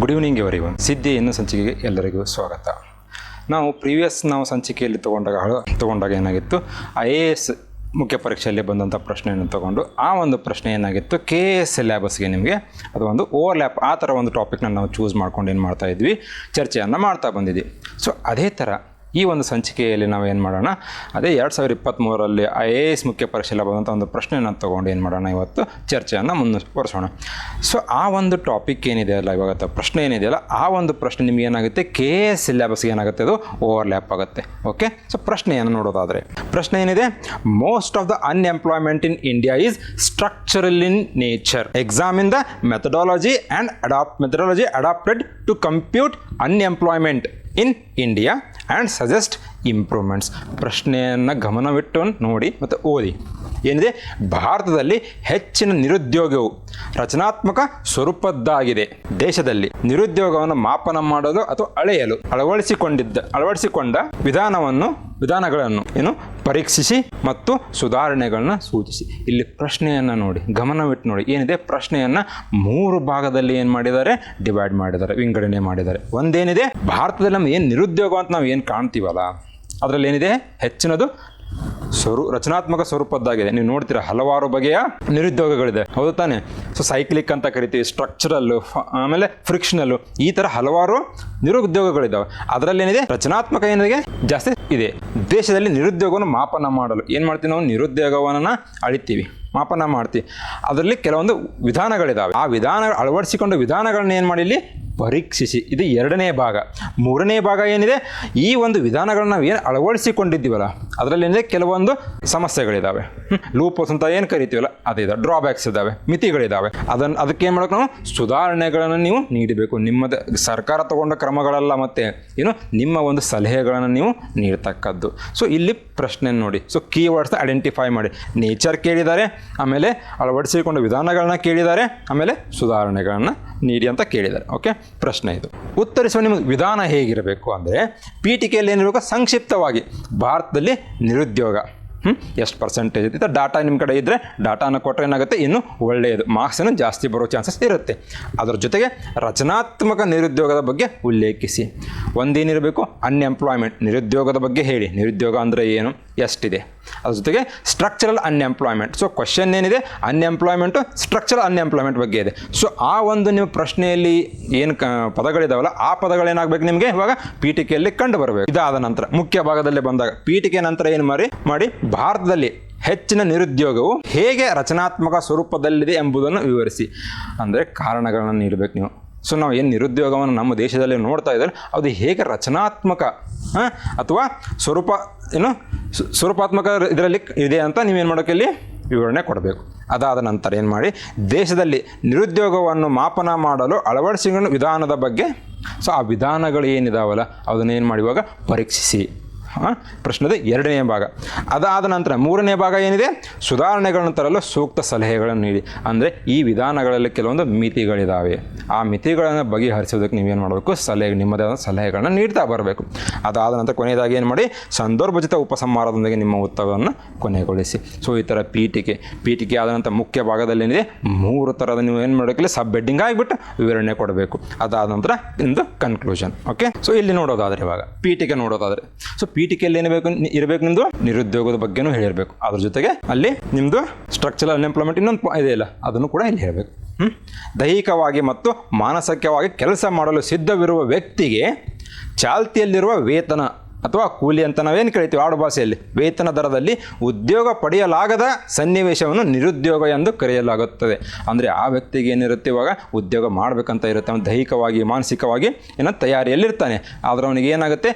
Good evening every one ಸಿದ್ಧಿ ಇನ್ನು ಸಂಚಿಕೆಗೆ ಎಲ್ಲರಿಗೂ ಸ್ವಾಗತ. ನಾವು ಪ್ರೀವಿಯಸ್ ನಾವು ಸಂಚಿಕೆಯಲ್ಲಿ ತೊಗೊಂಡಾಗ ತೊಗೊಂಡಾಗ ಏನಾಗಿತ್ತು? ಐ ಎ ಎಸ್ ಮುಖ್ಯ ಪರೀಕ್ಷೆಯಲ್ಲಿ ಬಂದಂಥ ಪ್ರಶ್ನೆಯನ್ನು ತಗೊಂಡು, ಆ ಒಂದು ಪ್ರಶ್ನೆ ಏನಾಗಿತ್ತು? ಕೆ ಎಸ್ ಸಿಲೆಬಸ್ಗೆ ನಿಮಗೆ ಅದು ಒಂದು ಓವರ್ಲ್ಯಾಪ್ ಆ ಥರ ಒಂದು ಟಾಪಿಕ್ನ ನಾವು ಚೂಸ್ ಮಾಡ್ಕೊಂಡು ಏನು ಮಾಡ್ತಾ ಇದ್ವಿ? ಚರ್ಚೆಯನ್ನು ಮಾಡ್ತಾ ಬಂದಿದ್ವಿ. ಸೊ ಅದೇ ಥರ ಈ ಒಂದು ಸಂಚಿಕೆಯಲ್ಲಿ ನಾವು ಏನು ಮಾಡೋಣ? ಅದೇ ಎರಡು ಸಾವಿರದ ಇಪ್ಪತ್ತ್ಮೂರರಲ್ಲಿ ಐ ಎ ಎಸ್ ಮುಖ್ಯ ಪರೀಕ್ಷೆಯಲ್ಲಿ ಬಂದಂಥ ಒಂದು ಪ್ರಶ್ನೆಯನ್ನು ತೊಗೊಂಡು ಏನು ಮಾಡೋಣ ಇವತ್ತು? ಚರ್ಚೆಯನ್ನು ಮುಂದುವರಿಸೋಣ ಸೊ ಆ ಒಂದು ಟಾಪಿಕ್ ಏನಿದೆ ಅಲ್ಲ ಇವಾಗ ಪ್ರಶ್ನೆ ಏನಿದೆಯಲ್ಲ ಆ ಒಂದು ಪ್ರಶ್ನೆ ನಿಮ್ಗೆ ಏನಾಗುತ್ತೆ? ಕೆ ಎಸ್ ಸಿಲೆಬಸ್ಗೆ ಏನಾಗುತ್ತೆ ಅದು? ಓವರ್ಲ್ಯಾಪ್ ಆಗುತ್ತೆ. ಓಕೆ ಸೊ ಪ್ರಶ್ನೆಯನ್ನು ನೋಡೋದಾದರೆ, ಪ್ರಶ್ನೆ ಏನಿದೆ? Most of the unemployment in India is structural in nature examine in the methodology and adopt methodology adopted to compute unemployment in India and suggest improvements. ಪ್ರಶ್ನೆಯನ್ನು ಗಮನವಿಟ್ಟು ನೋಡಿ ಮತ್ತು ಓದಿ. ಏನಿದೆ? ಭಾರತದಲ್ಲಿ ಹೆಚ್ಚಿನ ನಿರುದ್ಯೋಗವು ರಚನಾತ್ಮಕ ಸ್ವರೂಪದ್ದಾಗಿದೆ. ದೇಶದಲ್ಲಿ ನಿರುದ್ಯೋಗವನ್ನು ಮಾಪನ ಮಾಡಲು ಅಥವಾ ಅಳೆಯಲು ಅಳವಡಿಸಿಕೊಂಡಿದ್ದ, ಅಳವಡಿಸಿಕೊಂಡ ವಿಧಾನವನ್ನು, ವಿಧಾನಗಳನ್ನು ಏನು? ಪರೀಕ್ಷಿಸಿ ಮತ್ತು ಸುಧಾರಣೆಗಳನ್ನ ಸೂಚಿಸಿ. ಇಲ್ಲಿ ಪ್ರಶ್ನೆಯನ್ನು ನೋಡಿ, ಗಮನವಿಟ್ಟು ನೋಡಿ. ಏನಿದೆ? ಪ್ರಶ್ನೆಯನ್ನು ಮೂರು ಭಾಗದಲ್ಲಿ ಏನು ಮಾಡಿದ್ದಾರೆ? ಡಿವೈಡ್ ಮಾಡಿದ್ದಾರೆ, ವಿಂಗಡಣೆ ಮಾಡಿದ್ದಾರೆ. ಒಂದೇನಿದೆ? ಭಾರತದಲ್ಲಿ ನಮ್ಮ ಏನು ನಿರುದ್ಯೋಗ ಅಂತ ನಾವು ಏನು ಕಾಣ್ತೀವಲ್ಲ, ಅದರಲ್ಲಿ ಏನಿದೆ? ಹೆಚ್ಚಿನದು ಸ್ವರೂ ರಚನಾತ್ಮಕ ಸ್ವರೂಪದ್ದಾಗಿದೆ. ನೀವು ನೋಡ್ತೀರಾ ಹಲವಾರು ಬಗೆಯ ನಿರುದ್ಯೋಗಗಳಿದೆ. ಹೌದು ತಾನೆ? ಸೊ ಸೈಕ್ಲಿಕ್ ಅಂತ ಕರಿತೀವಿ ಸ್ಟ್ರಕ್ಚರಲ್ಲು ಆಮೇಲೆ ಫ್ರಿಕ್ಷನಲ್ಲು ಈ ಥರ ಹಲವಾರು ನಿರುದ್ಯೋಗಗಳಿದ್ದಾವೆ ಅದರಲ್ಲಿ ಏನಿದೆ? ರಚನಾತ್ಮಕ ಏನಿದೆ? ಜಾಸ್ತಿ ಇದೆ. ದೇಶದಲ್ಲಿ ನಿರುದ್ಯೋಗವನ್ನು ಮಾಪನ ಮಾಡಲು. ಏನು ಮಾಡ್ತೀವಿ ನಾವು? ನಿರುದ್ಯೋಗವನ್ನು ಅಳಿತೀವಿ. ಮಾಪನ ಮಾಡ್ತೀವಿ ಅದರಲ್ಲಿ ಕೆಲವೊಂದು ವಿಧಾನಗಳಿದ್ದಾವೆ ಆ ವಿಧಾನ ಅಳವಡಿಸಿಕೊಂಡ ವಿಧಾನಗಳನ್ನ ಏನು ಮಾಡಿ ಇಲ್ಲಿ ಪರೀಕ್ಷಿಸಿ. ಇದು ಎರಡನೇ ಭಾಗ. ಮೂರನೇ ಭಾಗ ಏನಿದೆ? ಈ ಒಂದು ವಿಧಾನಗಳನ್ನ ನಾವು ಏನು ಅಳವಡಿಸಿಕೊಂಡಿದ್ದೀವಲ್ಲ, ಅದರಲ್ಲಿ ಏನಿದೆ? ಕೆಲವೊಂದು ಸಮಸ್ಯೆಗಳಿದ್ದಾವೆ ಲೂಪೋಸ್ ಅಂತ ಏನು ಕರಿತೀವಲ್ಲ ಅದಿದೆ ಡ್ರಾಬ್ಯಾಕ್ಸ್ ಇದ್ದಾವೆ ಮಿತಿಗಳಿದ್ದಾವೆ ಅದನ್ನು ಅದಕ್ಕೆ ಏನು ಮಾಡೋಕೆ ನಾವು? ಸುಧಾರಣೆಗಳನ್ನು ನೀವು ನೀಡಬೇಕು. ನಿಮ್ಮದ ಸರ್ಕಾರ ತಗೊಂಡ ಕ್ರಮಗಳಲ್ಲ ಮತ್ತೆ ಏನು? ನಿಮ್ಮ ಒಂದು ಸಲಹೆಗಳನ್ನು ನೀವು ನೀಡ್ತಕ್ಕದ್ದು. ಸೊ ಇಲ್ಲಿ ಪ್ರಶ್ನೆ ನೋಡಿ. ಸೊ ಕೀವರ್ಡ್ಸ್ನ ಐಡೆಂಟಿಫೈ ಮಾಡಿ. ನೇಚರ್ ಕೇಳಿದ್ದಾರೆ ಆಮೇಲೆ ಅಳವಡಿಸಿಕೊಂಡ ವಿಧಾನಗಳನ್ನ ಕೇಳಿದ್ದಾರೆ, ಆಮೇಲೆ ಸುಧಾರಣೆಗಳನ್ನು ನೀಡಿ ಅಂತ ಕೇಳಿದ್ದಾರೆ. ಓಕೆ ಪ್ರಶ್ನೆ ಇದು. ಉತ್ತರಿಸುವ ನಿಮಗೆ ವಿಧಾನ ಹೇಗಿರಬೇಕು ಅಂದರೆ ಪೀಠಿಕೆಯಲ್ಲಿ ಏನಿರಬೇಕು? ಸಂಕ್ಷಿಪ್ತವಾಗಿ ಭಾರತದಲ್ಲಿ ನಿರುದ್ಯೋಗ. ಹ್ಞೂ ಎಷ್ಟು ಪರ್ಸೆಂಟೇಜ್ ಇದೆ ಡಾಟಾ ನಿಮ್ಮ ಕಡೆ ಇದ್ದರೆ ಡಾಟಾನ ಕೊಟ್ಟರೆ ಏನಾಗುತ್ತೆ? ಇನ್ನೂ ಒಳ್ಳೆಯದು. ಮಾರ್ಕ್ಸನ್ನು ಜಾಸ್ತಿ ಬರೋ ಚಾನ್ಸಸ್ ಇರುತ್ತೆ. ಅದರ ಜೊತೆಗೆ ರಚನಾತ್ಮಕ ನಿರುದ್ಯೋಗದ ಬಗ್ಗೆ ಉಲ್ಲೇಖಿಸಿ. ಒಂದೇನಿರಬೇಕು? ಅನ್ಎಂಪ್ಲಾಯ್ಮೆಂಟ್ ನಿರುದ್ಯೋಗದ ಬಗ್ಗೆ ಹೇಳಿ. ನಿರುದ್ಯೋಗ ಅಂದರೆ ಏನು? ಎಷ್ಟಿದೆ? ಅದ್ರ ಜೊತೆಗೆ ಸ್ಟ್ರಕ್ಚರಲ್ ಅನ್ಎಂಪ್ಲಾಯ್ಮೆಂಟ್ ಸೊ ಕ್ವಶನ್ ಏನಿದೆ? ಅನ್ಎಂಪ್ಲಾಯ್ಮೆಂಟು ಸ್ಟ್ರಕ್ಚರಲ್ ಅನ್ಎಂಪ್ಲಾಯ್ಮೆಂಟ್ ಬಗ್ಗೆ ಇದೆ. ಸೊ ಆ ಒಂದು ನಿಮ್ಮ ಪ್ರಶ್ನೆಯಲ್ಲಿ ಏನು ಕ, ಪದಗಳಿದಾವಲ್ಲ, ಆ ಪದಗಳೇನಾಗಬೇಕು ನಿಮಗೆ? ಇವಾಗ ಪೀಠಿಕೆಯಲ್ಲಿ ಕಂಡು ಬರಬೇಕು ಇದಾದ ನಂತರ, ಮುಖ್ಯ ಭಾಗದಲ್ಲಿ ಬಂದಾಗ, ಪೀಠಿಕೆ ನಂತರ ಏನು ಮಾಡಿ ಮಾಡಿ, ಭಾರತದಲ್ಲಿ ಹೆಚ್ಚಿನ ನಿರುದ್ಯೋಗವು ಹೇಗೆ ರಚನಾತ್ಮಕ ಸ್ವರೂಪದಲ್ಲಿದೆ ಎಂಬುದನ್ನು ವಿವರಿಸಿ. ಅಂದರೆ ಕಾರಣಗಳನ್ನು ನೀಡಬೇಕು ನೀವು. ಸೊ ನಾವು ಏನು ನಿರುದ್ಯೋಗವನ್ನು ನಮ್ಮ ದೇಶದಲ್ಲಿ ನೋಡ್ತಾ ಇದ್ದಾರೆ ಅದು ಹೇಗೆ ರಚನಾತ್ಮಕ ಅಥವಾ ಸ್ವರೂಪ, ಏನು ಸ್ವರೂಪಾತ್ಮಕ ಇದರಲ್ಲಿ ಇದೆ ಅಂತ ನೀವೇನು ಮಾಡೋಕೆ ಇಲ್ಲಿ ವಿವರಣೆ ಕೊಡಬೇಕು. ಅದಾದ ನಂತರ ಏನು ಮಾಡಿ, ದೇಶದಲ್ಲಿ ನಿರುದ್ಯೋಗವನ್ನು ಮಾಪನ ಮಾಡಲು ಅಳವಡಿಸಿಕೊಂಡು ವಿಧಾನದ ಬಗ್ಗೆ, ಸೊ, ಆ ವಿಧಾನಗಳು ಏನಿದಾವಲ್ಲ, ಅದನ್ನು ಮಾಡಿ ಮಾಡುವಾಗ ಪರೀಕ್ಷಿಸಿ. ಪ್ರಶ್ನೆದ ಎರಡನೇ ಭಾಗ. ಅದಾದ ನಂತರ ಮೂರನೇ ಭಾಗ ಏನಿದೆ? ಸುಧಾರಣೆಗಳನ್ನು ತರಲು ಸೂಕ್ತ ಸಲಹೆಗಳನ್ನು ನೀಡಿ. ಅಂದರೆ ಈ ವಿಧಾನಗಳಲ್ಲಿ ಕೆಲವೊಂದು ಮಿತಿಗಳಿದ್ದಾವೆ ಆ ಮಿತಿಗಳನ್ನು ಬಗೆಹರಿಸೋದಕ್ಕೆ ನೀವೇನು ಮಾಡಬೇಕು? ಸಲಹೆ ನಿಮ್ಮದೇ ಆದ ಸಲಹೆಗಳನ್ನು ನೀಡ್ತಾ ಬರಬೇಕು. ಅದಾದ ನಂತರ ಕೊನೆಯದಾಗಿ ಏನು ಮಾಡಿ? ಸಂದರ್ಭೋಚಿತ ಉಪಸಂಹಾರದೊಂದಿಗೆ ನಿಮ್ಮ ಉತ್ತರವನ್ನು ಕೊನೆಗೊಳಿಸಿ. ಸೊ ಈ ಥರ ಪೀಠಿಕೆ. ಪೀಠಿಕೆ ಆದ ನಂತರ ಮುಖ್ಯ ಭಾಗದಲ್ಲಿ ಏನಿದೆ? ಮೂರು ಥರದ ನೀವು ಏನು ಮಾಡಬೇಕಿಲ್ಲ? ಸಬ್ ಬೆಡ್ಡಿಂಗ್ ಆಗಿಬಿಟ್ಟು ವಿವರಣೆ ಕೊಡಬೇಕು. ಅದಾದ ನಂತರ ಇಂದು ಕನ್ಕ್ಲೂಷನ್ ಓಕೆ ಸೊ ಇಲ್ಲಿ ನೋಡೋದಾದರೆ ಇವಾಗ. ಪೀಠಿಕೆ ನೋಡೋದಾದರೆ. ಸೊ ಪೀಠಿಕೆಯಲ್ಲಿ ಏನಬೇಕು ಇರಬೇಕು ನಿಮ್ಮದು ನಿರುದ್ಯೋಗದ ಬಗ್ಗೆನೂ ಹೇಳಿರಬೇಕು. ಅದ್ರ ಜೊತೆಗೆ ಅಲ್ಲಿ ನಿಮ್ಮದು ಸ್ಟ್ರಕ್ಚರಲ್ ಅನ್ಎಂಪ್ಲಾಯ್ಮೆಂಟ್ ಇನ್ನೊಂದು ಇದೆ ಇಲ್ಲ. ಅದನ್ನು ಕೂಡ ಇಲ್ಲಿ ಹೇಳಬೇಕು? ದೈಹಿಕವಾಗಿ ಮತ್ತು ಮಾನಸಿಕವಾಗಿ ಕೆಲಸ ಮಾಡಲು ಸಿದ್ಧವಿರುವ ವ್ಯಕ್ತಿಗೆ ಚಾಲ್ತಿಯಲ್ಲಿರುವ ವೇತನ ಅಥವಾ ಕೂಲಿ ಅಂತ ನಾವೇನು ಕರಿತೀವಿ ಆಡು ಭಾಷೆಯಲ್ಲಿ? ವೇತನ ದರದಲ್ಲಿ ಉದ್ಯೋಗ ಪಡೆಯಲಾಗದ ಸನ್ನಿವೇಶವನ್ನು ನಿರುದ್ಯೋಗ ಎಂದು ಕರೆಯಲಾಗುತ್ತದೆ. ಅಂದರೆ ಆ ವ್ಯಕ್ತಿಗೆ ಏನಿರುತ್ತೆ ಇವಾಗ? ಉದ್ಯೋಗ ಮಾಡಬೇಕಂತ ಇರುತ್ತೆ. ಅವನು ದೈಹಿಕವಾಗಿ, ಮಾನಸಿಕವಾಗಿ ಏನೋ ತಯಾರಿಯಲ್ಲಿರ್ತಾನೆ. ಆದರೆ ಅವನಿಗೆ ಏನಾಗುತ್ತೆ?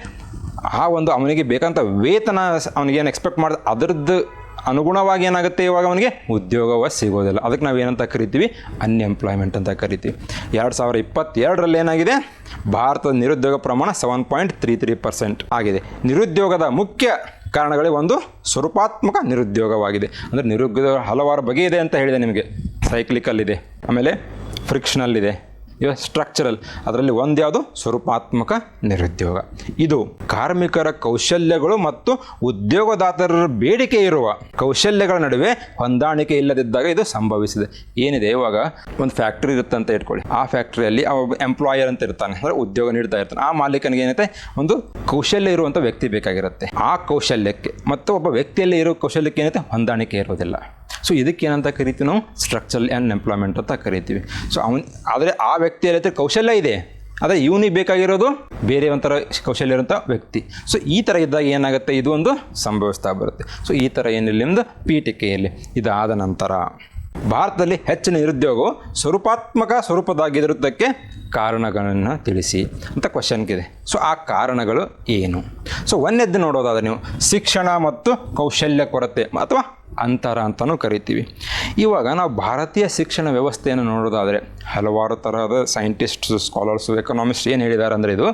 ಆ ಒಂದು ಅವನಿಗೆ ಬೇಕಂತ ವೇತನ ಅವನಿಗೇನು ಎಕ್ಸ್ಪೆಕ್ಟ್ ಮಾಡಿದ ಅದರದ್ದು ಅನುಗುಣವಾಗಿ ಏನಾಗುತ್ತೆ ಇವಾಗ ಅವನಿಗೆ? ಉದ್ಯೋಗವ ಸಿಗೋದಿಲ್ಲ. ಅದಕ್ಕೆ ನಾವು ಏನಂತ ಕರಿತೀವಿ? ಅನ್ಎಂಪ್ಲಾಯ್ಮೆಂಟ್ ಅಂತ ಕರಿತೀವಿ. ಎರಡು ಸಾವಿರ ಇಪ್ಪತ್ತೆರಡರಲ್ಲಿ ಏನಾಗಿದೆ? ಭಾರತದ ನಿರುದ್ಯೋಗ ಪ್ರಮಾಣ seven point three three percent ಆಗಿದೆ. ನಿರುದ್ಯೋಗದ ಮುಖ್ಯ ಕಾರಣಗಳೇ ಒಂದು ಸ್ವರೂಪಾತ್ಮಕ ನಿರುದ್ಯೋಗವಾಗಿದೆ. ಅಂದರೆ ನಿರುದ್ಯೋಗ ಹಲವಾರು ಬಗೆ ಇದೆ ಅಂತ ಹೇಳಿದೆ ನಿಮಗೆ. ಸೈಕ್ಲಿಕಲ್ಲಿದೆ ಆಮೇಲೆ ಫ್ರಿಕ್ಷನಲ್ಲಿದೆ ಇವ ಸ್ಟ್ರಕ್ಚರಲ್ ಅದರಲ್ಲಿ ಒಂದು ಯಾವುದು? ಸ್ವರೂಪಾತ್ಮಕ ನಿರುದ್ಯೋಗ. ಇದು ಕಾರ್ಮಿಕರ ಕೌಶಲ್ಯಗಳು ಮತ್ತು ಉದ್ಯೋಗದಾತರರ ಬೇಡಿಕೆ ಇರುವ ಕೌಶಲ್ಯಗಳ ನಡುವೆ ಹೊಂದಾಣಿಕೆ ಇಲ್ಲದಿದ್ದಾಗ ಇದು ಸಂಭವಿಸಿದೆ. ಏನಿದೆ? ಇವಾಗ ಒಂದು ಫ್ಯಾಕ್ಟ್ರಿ ಇರುತ್ತೆ ಅಂತ ಇಟ್ಕೊಳ್ಳಿ. ಆ ಫ್ಯಾಕ್ಟ್ರಿಯಲ್ಲಿ ಅವ ಎಂಪ್ಲಾಯರ್ ಅಂತ ಇರ್ತಾನೆ. ಅಂದರೆ ಉದ್ಯೋಗ ನೀಡ್ತಾ ಇರ್ತಾನೆ. ಆ ಮಾಲೀಕನಿಗೆ ಏನೈತೆ ಒಂದು ಕೌಶಲ್ಯ ಇರುವಂಥ ವ್ಯಕ್ತಿ ಬೇಕಾಗಿರುತ್ತೆ. ಆ ಕೌಶಲ್ಯಕ್ಕೆ ಮತ್ತು ಒಬ್ಬ ವ್ಯಕ್ತಿಯಲ್ಲಿ ಇರೋ ಕೌಶಲ್ಯಕ್ಕೆ ಏನೈತೆ ಹೊಂದಾಣಿಕೆ ಇರೋದಿಲ್ಲ ಸೊ ಇದಕ್ಕೆ ಏನಂತ ಕರಿತೀವಿ ನಾವು? ಸ್ಟ್ರಕ್ಚರಲ್ ಆ್ಯಂಡ್ ಎಂಪ್ಲಾಯ್ಮೆಂಟ್ ಅಂತ ಕರಿತೀವಿ. ಸೊ ಅವನ್, ಆದರೆ ಆ ವ್ಯಕ್ತಿಯಲ್ಲಿ ಕೌಶಲ್ಯ ಇದೆ. ಆದರೆ ಇವನಿಗೆ ಬೇಕಾಗಿರೋದು ಬೇರೆ ಒಂಥರ ಕೌಶಲ್ಯ ಇರುವಂಥ ವ್ಯಕ್ತಿ. ಸೊ ಈ ಥರ ಇದ್ದಾಗ ಏನಾಗುತ್ತೆ? ಇದು ಒಂದು ಸಂಭವಿಸ್ತಾ ಬರುತ್ತೆ. ಸೊ ಈ ಥರ ಏನಿಲ್ಲ ನಿಮ್ಮದು ಪೀಠಿಕೆಯಲ್ಲಿ. ಇದಾದ ನಂತರ. ಭಾರತದಲ್ಲಿ ಹೆಚ್ಚಿನ ನಿರುದ್ಯೋಗವು ಸ್ವರೂಪಾತ್ಮಕ ಸ್ವರೂಪದಾಗಿರುವುದಕ್ಕೆ ಕಾರಣಗಳನ್ನು ತಿಳಿಸಿ ಅಂತ ಕ್ವಶನ್ಗಿದೆ ಸೊ ಆ ಕಾರಣಗಳು ಏನು? ಸೊ ಒಂದೆದ್ದು ನೋಡೋದಾದ್ರೆ ನೀವು ಶಿಕ್ಷಣ ಮತ್ತು ಕೌಶಲ್ಯ ಕೊರತೆ ಅಥವಾ ಅಂತರ ಅಂತಲೂ ಕರಿತೀವಿ. ಇವಾಗ ನಾವು ಭಾರತೀಯ ಶಿಕ್ಷಣ ವ್ಯವಸ್ಥೆಯನ್ನು ನೋಡೋದಾದರೆ ಹಲವಾರು ತರಹದ ಸೈಂಟಿಸ್ಟ್ಸು ಸ್ಕಾಲರ್ಸು ಎಕನಾಮಿಸ್ಟ್ ಏನು ಹೇಳಿದ್ದಾರೆ ಅಂದರೆ ಇದು